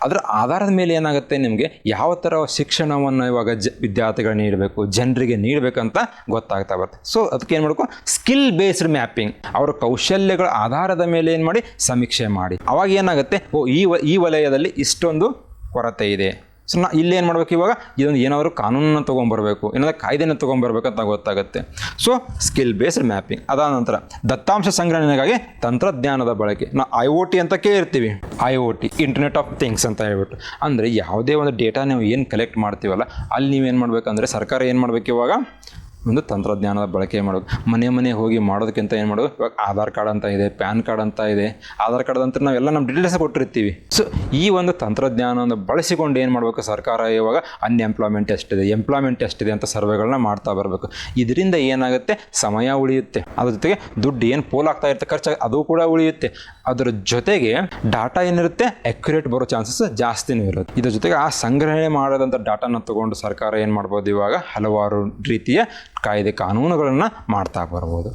ಅದರ ಆಧಾರದ ಮೇಲೆ ಏನಾಗುತ್ತೆ ನಿಮಗೆ? ಯಾವ ಥರ ಶಿಕ್ಷಣವನ್ನು ಇವಾಗ ಜ, ವಿದ್ಯಾರ್ಥಿಗಳು ನೀಡಬೇಕು, ಜನರಿಗೆ ನೀಡಬೇಕಂತ ಗೊತ್ತಾಗ್ತಾ ಬರುತ್ತೆ. ಸೊ ಅದಕ್ಕೆ ಏನು ಮಾಡಬೇಕು? ಸ್ಕಿಲ್ ಬೇಸ್ಡ್ ಮ್ಯಾಪಿಂಗ್ ಅವರ ಕೌಶಲ್ಯಗಳ ಆಧಾರದ ಮೇಲೆ ಏನು ಮಾಡಿ? ಸಮೀಕ್ಷೆ ಮಾಡಿ. ಅವಾಗ ಏನಾಗುತ್ತೆ? ಓ, ಈ ಈ ವಲಯದಲ್ಲಿ ಇಷ್ಟೊಂದು ಕೊರತೆ ಇದೆ. ಸೊ ನಾ ಇಲ್ಲಿ ಏನು ಮಾಡ್ಬೇಕು ಇವಾಗ? ಇದೊಂದು ಏನಾದರೂ ಕಾನೂನನ್ನು ತೊಗೊಂಬರ್ಬೇಕು ಏನಾದರೂ ಕಾಯ್ದೆನ ತೊಗೊಂಬರ್ಬೇಕು ಅಂತ ಗೊತ್ತಾಗುತ್ತೆ. ಸೊ ಸ್ಕಿಲ್ ಬೇಸ್ಡ್ ಮ್ಯಾಪಿಂಗ್ ಅದಾದ ನಂತರ ದತ್ತಾಂಶ ಸಂಗ್ರಹಣೆಗಾಗಿ ತಂತ್ರಜ್ಞಾನದ ಬಳಕೆ. ನಾವು ಐ ಒ ಟಿ ಅಂತ ಕೇಳಿರ್ತೀವಿ I O T internet of things ಅಂತ ಹೇಳ್ಬಿಟ್ಟು. ಅಂದರೆ ಯಾವುದೇ ಒಂದು ಡೇಟಾ ನೀವು ಏನು ಕಲೆಕ್ಟ್ ಮಾಡ್ತೀವಲ್ಲ, ಅಲ್ಲಿ ನೀವೇನು ಮಾಡಬೇಕಂದ್ರೆ ಸರ್ಕಾರ ಏನು ಮಾಡಬೇಕು ಇವಾಗ? ಒಂದು ತಂತ್ರಜ್ಞಾನದ ಬಳಕೆ ಮಾಡೋದು ಮನೆ ಮನೆ ಹೋಗಿ ಮಾಡೋದಕ್ಕಿಂತ ಏನು ಮಾಡೋದು ಇವಾಗ ಆಧಾರ್ ಕಾರ್ಡ್ ಅಂತ ಇದೆ, ಪ್ಯಾನ್ ಕಾರ್ಡ್ ಅಂತ ಇದೆ. ಆಧಾರ್ ಕಾರ್ಡ್ ಅಂತ ನಾವೆಲ್ಲ ನಮ್ಮ ಡೀಟೇಲ್ಸ್ ಕೊಟ್ಟಿರ್ತೀವಿ. ಸೊ ಈ ಒಂದು ತಂತ್ರಜ್ಞಾನವನ್ನು ಬಳಸಿಕೊಂಡು ಏನು ಮಾಡಬೇಕು ಸರ್ಕಾರ? ಇವಾಗ ಅನ್ಎಂಪ್ಲಾಯ್ಮೆಂಟ್ ಎಷ್ಟಿದೆ ಎಂಪ್ಲಾಯ್ಮೆಂಟ್ ಎಷ್ಟಿದೆ ಅಂತ ಸರ್ವೆಗಳನ್ನ ಮಾಡ್ತಾ ಬರಬೇಕು. ಇದರಿಂದ ಏನಾಗುತ್ತೆ? ಸಮಯ ಉಳಿಯುತ್ತೆ. ಅದ್ರ ಜೊತೆಗೆ ದುಡ್ಡು ಏನು ಪೋಲ್ ಆಗ್ತಾ ಇರುತ್ತೆ? ಖರ್ಚು ಅದು ಕೂಡ ಉಳಿಯುತ್ತೆ. ಅದರ ಜೊತೆಗೆ ಡಾಟಾ ಏನಿರುತ್ತೆ ಅಕ್ಯುರೇಟ್ ಬರೋ ಚಾನ್ಸಸ್ ಜಾಸ್ತಿನೂ ಇರುತ್ತೆ. ಇದರ ಜೊತೆಗೆ ಆ ಸಂಗ್ರಹಣೆ ಮಾಡೋದಂಥ ಡಾಟಾನ ತಗೊಂಡು ಸರ್ಕಾರ ಏನು ಮಾಡ್ಬೋದು ಇವಾಗ ಹಲವಾರು ರೀತಿಯ ಕಾಯ್ದೆ ಕಾನೂನುಗಳನ್ನು ಮಾಡ್ತಾ ಬರ್ಬೋದು.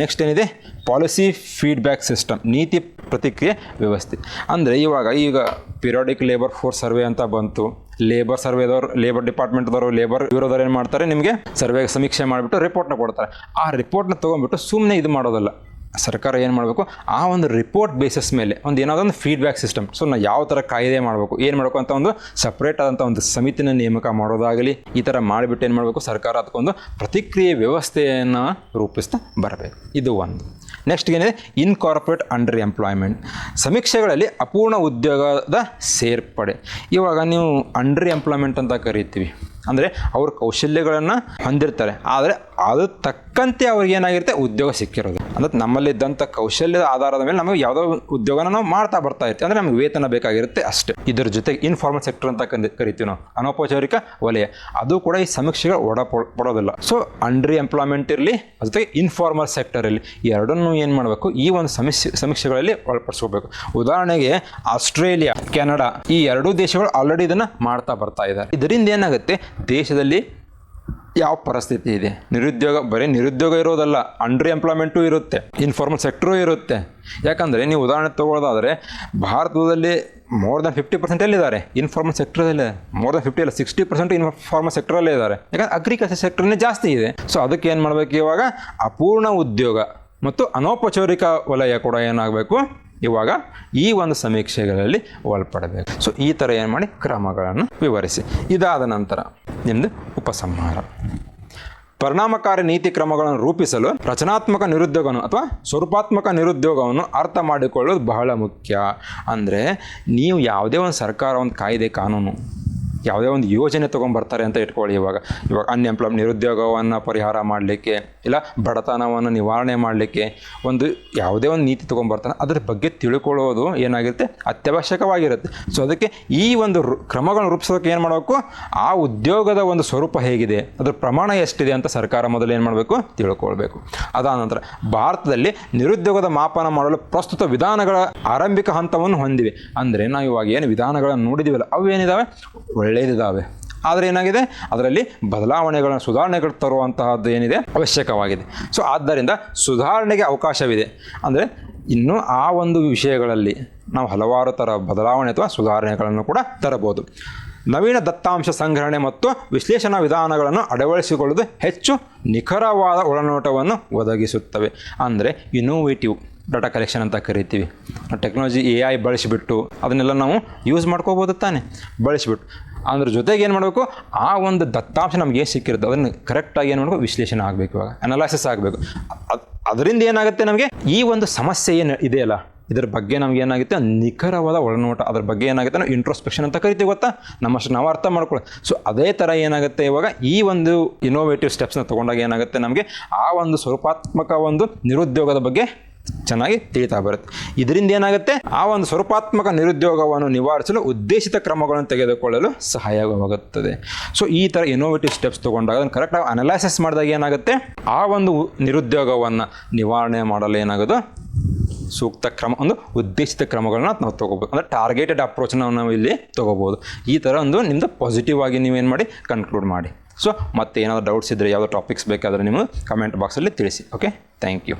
ನೆಕ್ಸ್ಟ್ ಏನಿದೆ? ಪಾಲಿಸಿ ಫೀಡ್ಬ್ಯಾಕ್ ಸಿಸ್ಟಮ್ ನೀತಿ ಪ್ರತಿಕ್ರಿಯೆ ವ್ಯವಸ್ಥೆ. ಅಂದರೆ ಇವಾಗ ಈಗ ಪಿರಿಯಾಡಿಕ್ ಲೇಬರ್ ಫೋರ್ಸ್ ಸರ್ವೆ ಅಂತ ಬಂತು. ಲೇಬರ್ ಸರ್ವೆದವರು ಲೇಬರ್ ಡಿಪಾರ್ಟ್ಮೆಂಟ್ದವರು ಲೇಬರ್ ಬ್ಯೂರೋದವ್ರು ಏನು ಮಾಡ್ತಾರೆ? ನಿಮಗೆ ಸರ್ವೆಗೆ ಸಮೀಕ್ಷೆ ಮಾಡಿಬಿಟ್ಟು ರಿಪೋರ್ಟ್ನ ಕೊಡ್ತಾರೆ. ಆ ರಿಪೋರ್ಟ್ನ ತೊಗೊಂಡ್ಬಿಟ್ಟು ಸುಮ್ಮನೆ ಇದು ಮಾಡೋದಲ್ಲ. ಸರ್ಕಾರ ಏನು ಮಾಡಬೇಕು? ಆ ಒಂದು ರಿಪೋರ್ಟ್ ಬೇಸಿಸ್ ಮೇಲೆ ಒಂದು ಏನಾದರೂ ಒಂದು ಫೀಡ್ಬ್ಯಾಕ್ ಸಿಸ್ಟಮ್ ಸೊ ನಾವು ಯಾವ ಥರ ಕಾಯ್ದೆ ಮಾಡಬೇಕು, ಏನು ಮಾಡಬೇಕು ಅಂತ ಒಂದು ಸಪ್ರೇಟ್ ಆದಂಥ ಒಂದು ಸಮಿತಿನ ನೇಮಕ ಮಾಡೋದಾಗಲಿ, ಈ ಥರ ಮಾಡಿಬಿಟ್ಟು ಏನು ಮಾಡಬೇಕು? ಸರ್ಕಾರ ಅದಕ್ಕೊಂದು ಪ್ರತಿಕ್ರಿಯೆ ವ್ಯವಸ್ಥೆಯನ್ನು ರೂಪಿಸ್ತಾ ಬರಬೇಕು. ಇದು ಒಂದು. ನೆಕ್ಸ್ಟ್ ಏನಿದೆ? ಇನ್ಕಾರ್ಪೊರೇಟ್ ಅಂಡರ್ ಎಂಪ್ಲಾಯ್ಮೆಂಟ್ ಸಮೀಕ್ಷೆಗಳಲ್ಲಿ ಅಪೂರ್ಣ ಉದ್ಯೋಗದ ಸೇರ್ಪಡೆ. ಇವಾಗ ನೀವು ಅಂಡರ್ ಎಂಪ್ಲಾಯ್ಮೆಂಟ್ ಅಂತ ಕರಿತೀವಿ. ಅಂದರೆ ಅವ್ರ ಕೌಶಲ್ಯಗಳನ್ನು ಹೊಂದಿರ್ತಾರೆ. ಆದರೆ ಅದು ತಕ್ಕಂತೆ ಅವ್ರಿಗೆ ಏನಾಗಿರುತ್ತೆ? ಉದ್ಯೋಗ ಸಿಕ್ಕಿರೋದು. ಅಂದರೆ ನಮ್ಮಲ್ಲಿದ್ದಂಥ ಕೌಶಲ್ಯದ ಆಧಾರದ ಮೇಲೆ ನಮಗೆ ಯಾವುದೋ ಉದ್ಯೋಗನ ನಾವು ಮಾಡ್ತಾ ಬರ್ತಾ ಇರ್ತೀವಿ. ಅಂದರೆ ನಮಗೆ ವೇತನ ಬೇಕಾಗಿರುತ್ತೆ ಅಷ್ಟೇ. ಇದರ ಜೊತೆಗೆ ಇನ್ಫಾರ್ಮಲ್ ಸೆಕ್ಟರ್ ಅಂತ ಕರಿತೀವಿ ನಾವು. ಅನೌಪಚಾರಿಕ ವಲಯ. ಅದು ಕೂಡ ಈ ಸಮೀಕ್ಷೆಗಳು ಒಡ ಪಡೋದಿಲ್ಲ ಸೊ ಅಂಡ್ರಿ ಎಂಪ್ಲಾಯ್ಮೆಂಟ್ ಇರಲಿ ಜೊತೆಗೆ ಇನ್ಫಾರ್ಮಲ್ ಸೆಕ್ಟರ್ ಇರಲಿ, ಎರಡನ್ನೂ ಏನು ಮಾಡಬೇಕು? ಈ ಒಂದು ಸಮೀಕ್ಷೆ, ಸಮೀಕ್ಷೆಗಳಲ್ಲಿ ಒಳಪಡಿಸ್ಕೋಬೇಕು. ಉದಾಹರಣೆಗೆ ಆಸ್ಟ್ರೇಲಿಯಾ, ಕೆನಡಾ ಈ ಎರಡೂ ದೇಶಗಳು ಆಲ್ರೆಡಿ ಇದನ್ನು ಮಾಡ್ತಾ ಬರ್ತಾ ಇದ್ದಾರೆ. ಇದರಿಂದ ಏನಾಗುತ್ತೆ? ದೇಶದಲ್ಲಿ ಯಾವ ಪರಿಸ್ಥಿತಿ ಇದೆ? ನಿರುದ್ಯೋಗ ಬರೀ ನಿರುದ್ಯೋಗ ಇರೋದಲ್ಲ ಅಂಡರ್ ಎಂಪ್ಲಾಯ್ಮೆಂಟು ಇರುತ್ತೆ ಇನ್ಫಾರ್ಮಲ್ ಸೆಕ್ಟ್ರೂ ಇರುತ್ತೆ. ಯಾಕಂದರೆ ನೀವು ಉದಾಹರಣೆ ತೊಗೊಳ್ಳೋದಾದರೆ ಭಾರತದಲ್ಲಿ ಮೋರ್ ದನ್ ಫಿಫ್ಟಿ ಪರ್ಸೆಂಟ್ ಎಲ್ಲಿದ್ದಾರೆ? ಇನ್ಫಾರ್ಮಲ್ ಸೆಕ್ಟ್ರಲ್ಲೇ ಮೋರ್ ದನ್ ಫಿಫ್ಟಿ ಅಲ್ಲ ಸಿಕ್ಸ್ಟಿ ಪರ್ಸೆಂಟ್ ಇನ್ಫಾರ್ಮಲ್ ಸೆಕ್ಟ್ರಲ್ಲೇ ಇದ್ದಾರೆ. ಯಾಕಂದ್ರೆ ಅಗ್ರಿಕಲ್ಚರ್ ಸೆಕ್ಟ್ರನೇ ಜಾಸ್ತಿ ಇದೆ. ಸೊ ಅದಕ್ಕೆ ಏನು ಮಾಡಬೇಕು ಇವಾಗ? ಅಪೂರ್ಣ ಉದ್ಯೋಗ ಮತ್ತು ಅನೌಪಚಾರಿಕ ವಲಯ ಕೂಡ ಏನಾಗಬೇಕು? ಇವಾಗ ಈ ಒಂದು ಸಮೀಕ್ಷೆಗಳಲ್ಲಿ ಒಳಪಡಬೇಕು. ಸೊ ಈ ಥರ ಏನು ಮಾಡಿ ಕ್ರಮಗಳನ್ನು ವಿವರಿಸಿ. ಇದಾದ ನಂತರ ನಿಮ್ಮದು ಉಪಸಂಹಾರ. ಪರಿಣಾಮಕಾರಿ ನೀತಿ ಕ್ರಮಗಳನ್ನು ರೂಪಿಸಲು ರಚನಾತ್ಮಕ ನಿರುದ್ಯೋಗವನ್ನು ಅಥವಾ ಸ್ವರೂಪಾತ್ಮಕ ನಿರುದ್ಯೋಗವನ್ನು ಅರ್ಥ ಮಾಡಿಕೊಳ್ಳೋದು ಬಹಳ ಮುಖ್ಯ. ಅಂದರೆ ನೀವು ಯಾವುದೇ ಒಂದು ಸರ್ಕಾರ, ಒಂದು ಕಾಯ್ದೆ, ಕಾನೂನು ಯಾವುದೇ ಒಂದು ಯೋಜನೆ ತೊಗೊಂಬರ್ತಾರೆ ಅಂತ ಇಟ್ಕೊಳ್ಳಿ ಇವಾಗ. ಇವಾಗ ಅನ್ಎಂಪ್ಲಾಯ್ ನಿರುದ್ಯೋಗವನ್ನು ಪರಿಹಾರ ಮಾಡಲಿಕ್ಕೆ ಇಲ್ಲ ಬಡತನವನ್ನು ನಿವಾರಣೆ ಮಾಡಲಿಕ್ಕೆ ಒಂದು ಯಾವುದೇ ಒಂದು ನೀತಿ ತೊಗೊಂಡ್ಬರ್ತಾನೆ ಅದ್ರ ಬಗ್ಗೆ ತಿಳ್ಕೊಳ್ಳೋದು ಏನಾಗಿರುತ್ತೆ? ಅತ್ಯವಶ್ಯಕವಾಗಿರುತ್ತೆ. ಸೊ ಅದಕ್ಕೆ ಈ ಒಂದು ಕ್ರಮಗಳನ್ನು ರೂಪಿಸೋದಕ್ಕೆ ಏನು ಮಾಡಬೇಕು? ಆ ಉದ್ಯೋಗದ ಒಂದು ಸ್ವರೂಪ ಹೇಗಿದೆ? ಅದ್ರ ಪ್ರಮಾಣ ಎಷ್ಟಿದೆ ಅಂತ ಸರ್ಕಾರ ಮೊದಲು ಏನು ಮಾಡಬೇಕು? ತಿಳ್ಕೊಳ್ಬೇಕು. ಅದಾದ ನಂತರ ಭಾರತದಲ್ಲಿ ನಿರುದ್ಯೋಗದ ಮಾಪನ ಮಾಡಲು ಪ್ರಸ್ತುತ ವಿಧಾನಗಳ ಆರಂಭಿಕ ಹಂತವನ್ನು ಹೊಂದಿವೆ. ಅಂದರೆ ನಾವು ಇವಾಗ ಏನು ವಿಧಾನಗಳನ್ನು ನೋಡಿದ್ದೀವಲ್ಲ ಅವು ಏನಿದ್ದಾವೆ ಒಳ್ಳೆಯದಿದ್ದಾವೆ ಆದರೆ ಏನಾಗಿದೆ? ಅದರಲ್ಲಿ ಬದಲಾವಣೆಗಳನ್ನು ಸುಧಾರಣೆಗಳು ತರುವಂತಹದ್ದು ಏನಿದೆ? ಅವಶ್ಯಕವಾಗಿದೆ. ಸೊ ಆದ್ದರಿಂದ ಸುಧಾರಣೆಗೆ ಅವಕಾಶವಿದೆ. ಅಂದರೆ ಇನ್ನು ಆ ಒಂದು ವಿಷಯಗಳಲ್ಲಿ ನಾವು ಹಲವಾರು ಥರ ಬದಲಾವಣೆ ಅಥವಾ ಸುಧಾರಣೆಗಳನ್ನು ಕೂಡ ತರಬಹುದು. ನವೀನ ದತ್ತಾಂಶ ಸಂಗ್ರಹಣೆ ಮತ್ತು ವಿಶ್ಲೇಷಣಾ ವಿಧಾನಗಳನ್ನು ಅಳವಡಿಸಿಕೊಳ್ಳುವುದು ಹೆಚ್ಚು ನಿಖರವಾದ ಒಳನೋಟವನ್ನು ಒದಗಿಸುತ್ತವೆ. ಅಂದರೆ ಇನೋವೇಟಿವ್ ಡಾಟಾ ಕಲೆಕ್ಷನ್ ಅಂತ ಕರಿತೀವಿ. ಟೆಕ್ನಾಲಜಿ ಎ ಐ ಬಳಸಿಬಿಟ್ಟು ಅದನ್ನೆಲ್ಲ ನಾವು ಯೂಸ್ ಮಾಡ್ಕೋಬೋದು ತಾನೆ. ಬಳಸಿಬಿಟ್ಟು ಅದ್ರ ಜೊತೆಗೆ ಏನು ಮಾಡಬೇಕು? ಆ ಒಂದು ದತ್ತಾಂಶ ನಮ್ಗೆ ಏನು ಸಿಕ್ಕಿರುತ್ತೆ. ಅದನ್ನು ಕರೆಕ್ಟಾಗಿ ಏನು ಮಾಡಬೇಕು? ವಿಶ್ಲೇಷಣೆ ಆಗಬೇಕು ಇವಾಗ. ಅನಾಲಿಸಿಸ್ ಆಗಬೇಕು. ಅದರಿಂದ ಏನಾಗುತ್ತೆ ನಮಗೆ? ಈ ಒಂದು ಸಮಸ್ಯೆ ಏನು ಇದೆಯಲ್ಲ, ಇದ್ರ ಬಗ್ಗೆ ನಮ್ಗೆ ಏನಾಗುತ್ತೆ? ನಿಖರವಾದ ಒಳನೋಟ. ಅದ್ರ ಬಗ್ಗೆ ಏನಾಗುತ್ತೆ ನಾವು ಇಂಟ್ರೋಸ್ಪೆಕ್ಷನ್ ಅಂತ ಕರಿತೀವಿ ಗೊತ್ತಾ? ನಮ್ಮಷ್ಟು ನಾವು ಅರ್ಥ ಮಾಡ್ಕೊಳ್ಳಿ ಸೊ ಅದೇ ಥರ ಏನಾಗುತ್ತೆ ಇವಾಗ? ಈ ಒಂದು ಇನೋವೇಟಿವ್ ಸ್ಟೆಪ್ಸ್ನ ತಗೊಂಡಾಗ ಏನಾಗುತ್ತೆ ನಮಗೆ? ಆ ಒಂದು ಸ್ವರೂಪಾತ್ಮಕ ಒಂದು ನಿರುದ್ಯೋಗದ ಬಗ್ಗೆ ಚೆನ್ನಾಗಿ ತಿಳಿತಾ ಬರುತ್ತೆ. ಇದರಿಂದ ಏನಾಗುತ್ತೆ? ಆ ಒಂದು ಸ್ವರೂಪಾತ್ಮಕ ನಿರುದ್ಯೋಗವನ್ನು ನಿವಾರಿಸಲು ಉದ್ದೇಶಿತ ಕ್ರಮಗಳನ್ನು ತೆಗೆದುಕೊಳ್ಳಲು ಸಹಾಯವಾಗುತ್ತದೆ. ಸೊ ಈ ಥರ ಇನೋವೇಟಿವ್ ಸ್ಟೆಪ್ಸ್ ತೊಗೊಂಡಾಗ ಅದನ್ನು ಕರೆಕ್ಟಾಗಿ ಅನಲೈಸಿಸ್ ಮಾಡಿದಾಗ ಏನಾಗುತ್ತೆ? ಆ ಒಂದು ನಿರುದ್ಯೋಗವನ್ನು ನಿವಾರಣೆ ಮಾಡಲು ಏನಾಗೋದು? ಸೂಕ್ತ ಕ್ರಮ, ಒಂದು ಉದ್ದೇಶಿತ ಕ್ರಮಗಳನ್ನ ನಾವು ತೊಗೋಬೋದು. ಅಂದರೆ ಟಾರ್ಗೆಟೆಡ್ ಅಪ್ರೋಚ್ನ ನಾವು ಇಲ್ಲಿ ತೊಗೋಬೋದು. ಈ ಥರ ಒಂದು ನಿಮ್ಮದು ಪಾಸಿಟಿವ್ ಆಗಿ ನೀವೇನು ಮಾಡಿ? ಕನ್ಕ್ಲೂಡ್ ಮಾಡಿ. ಸೊ ಮತ್ತೆ ಏನಾದರೂ ಡೌಟ್ಸ್ ಇದ್ದರೆ ಯಾವುದೋ ಟಾಪಿಕ್ಸ್ ಬೇಕಾದರೆ ನೀವು ಕಮೆಂಟ್ ಬಾಕ್ಸಲ್ಲಿ ತಿಳಿಸಿ. Okay thank you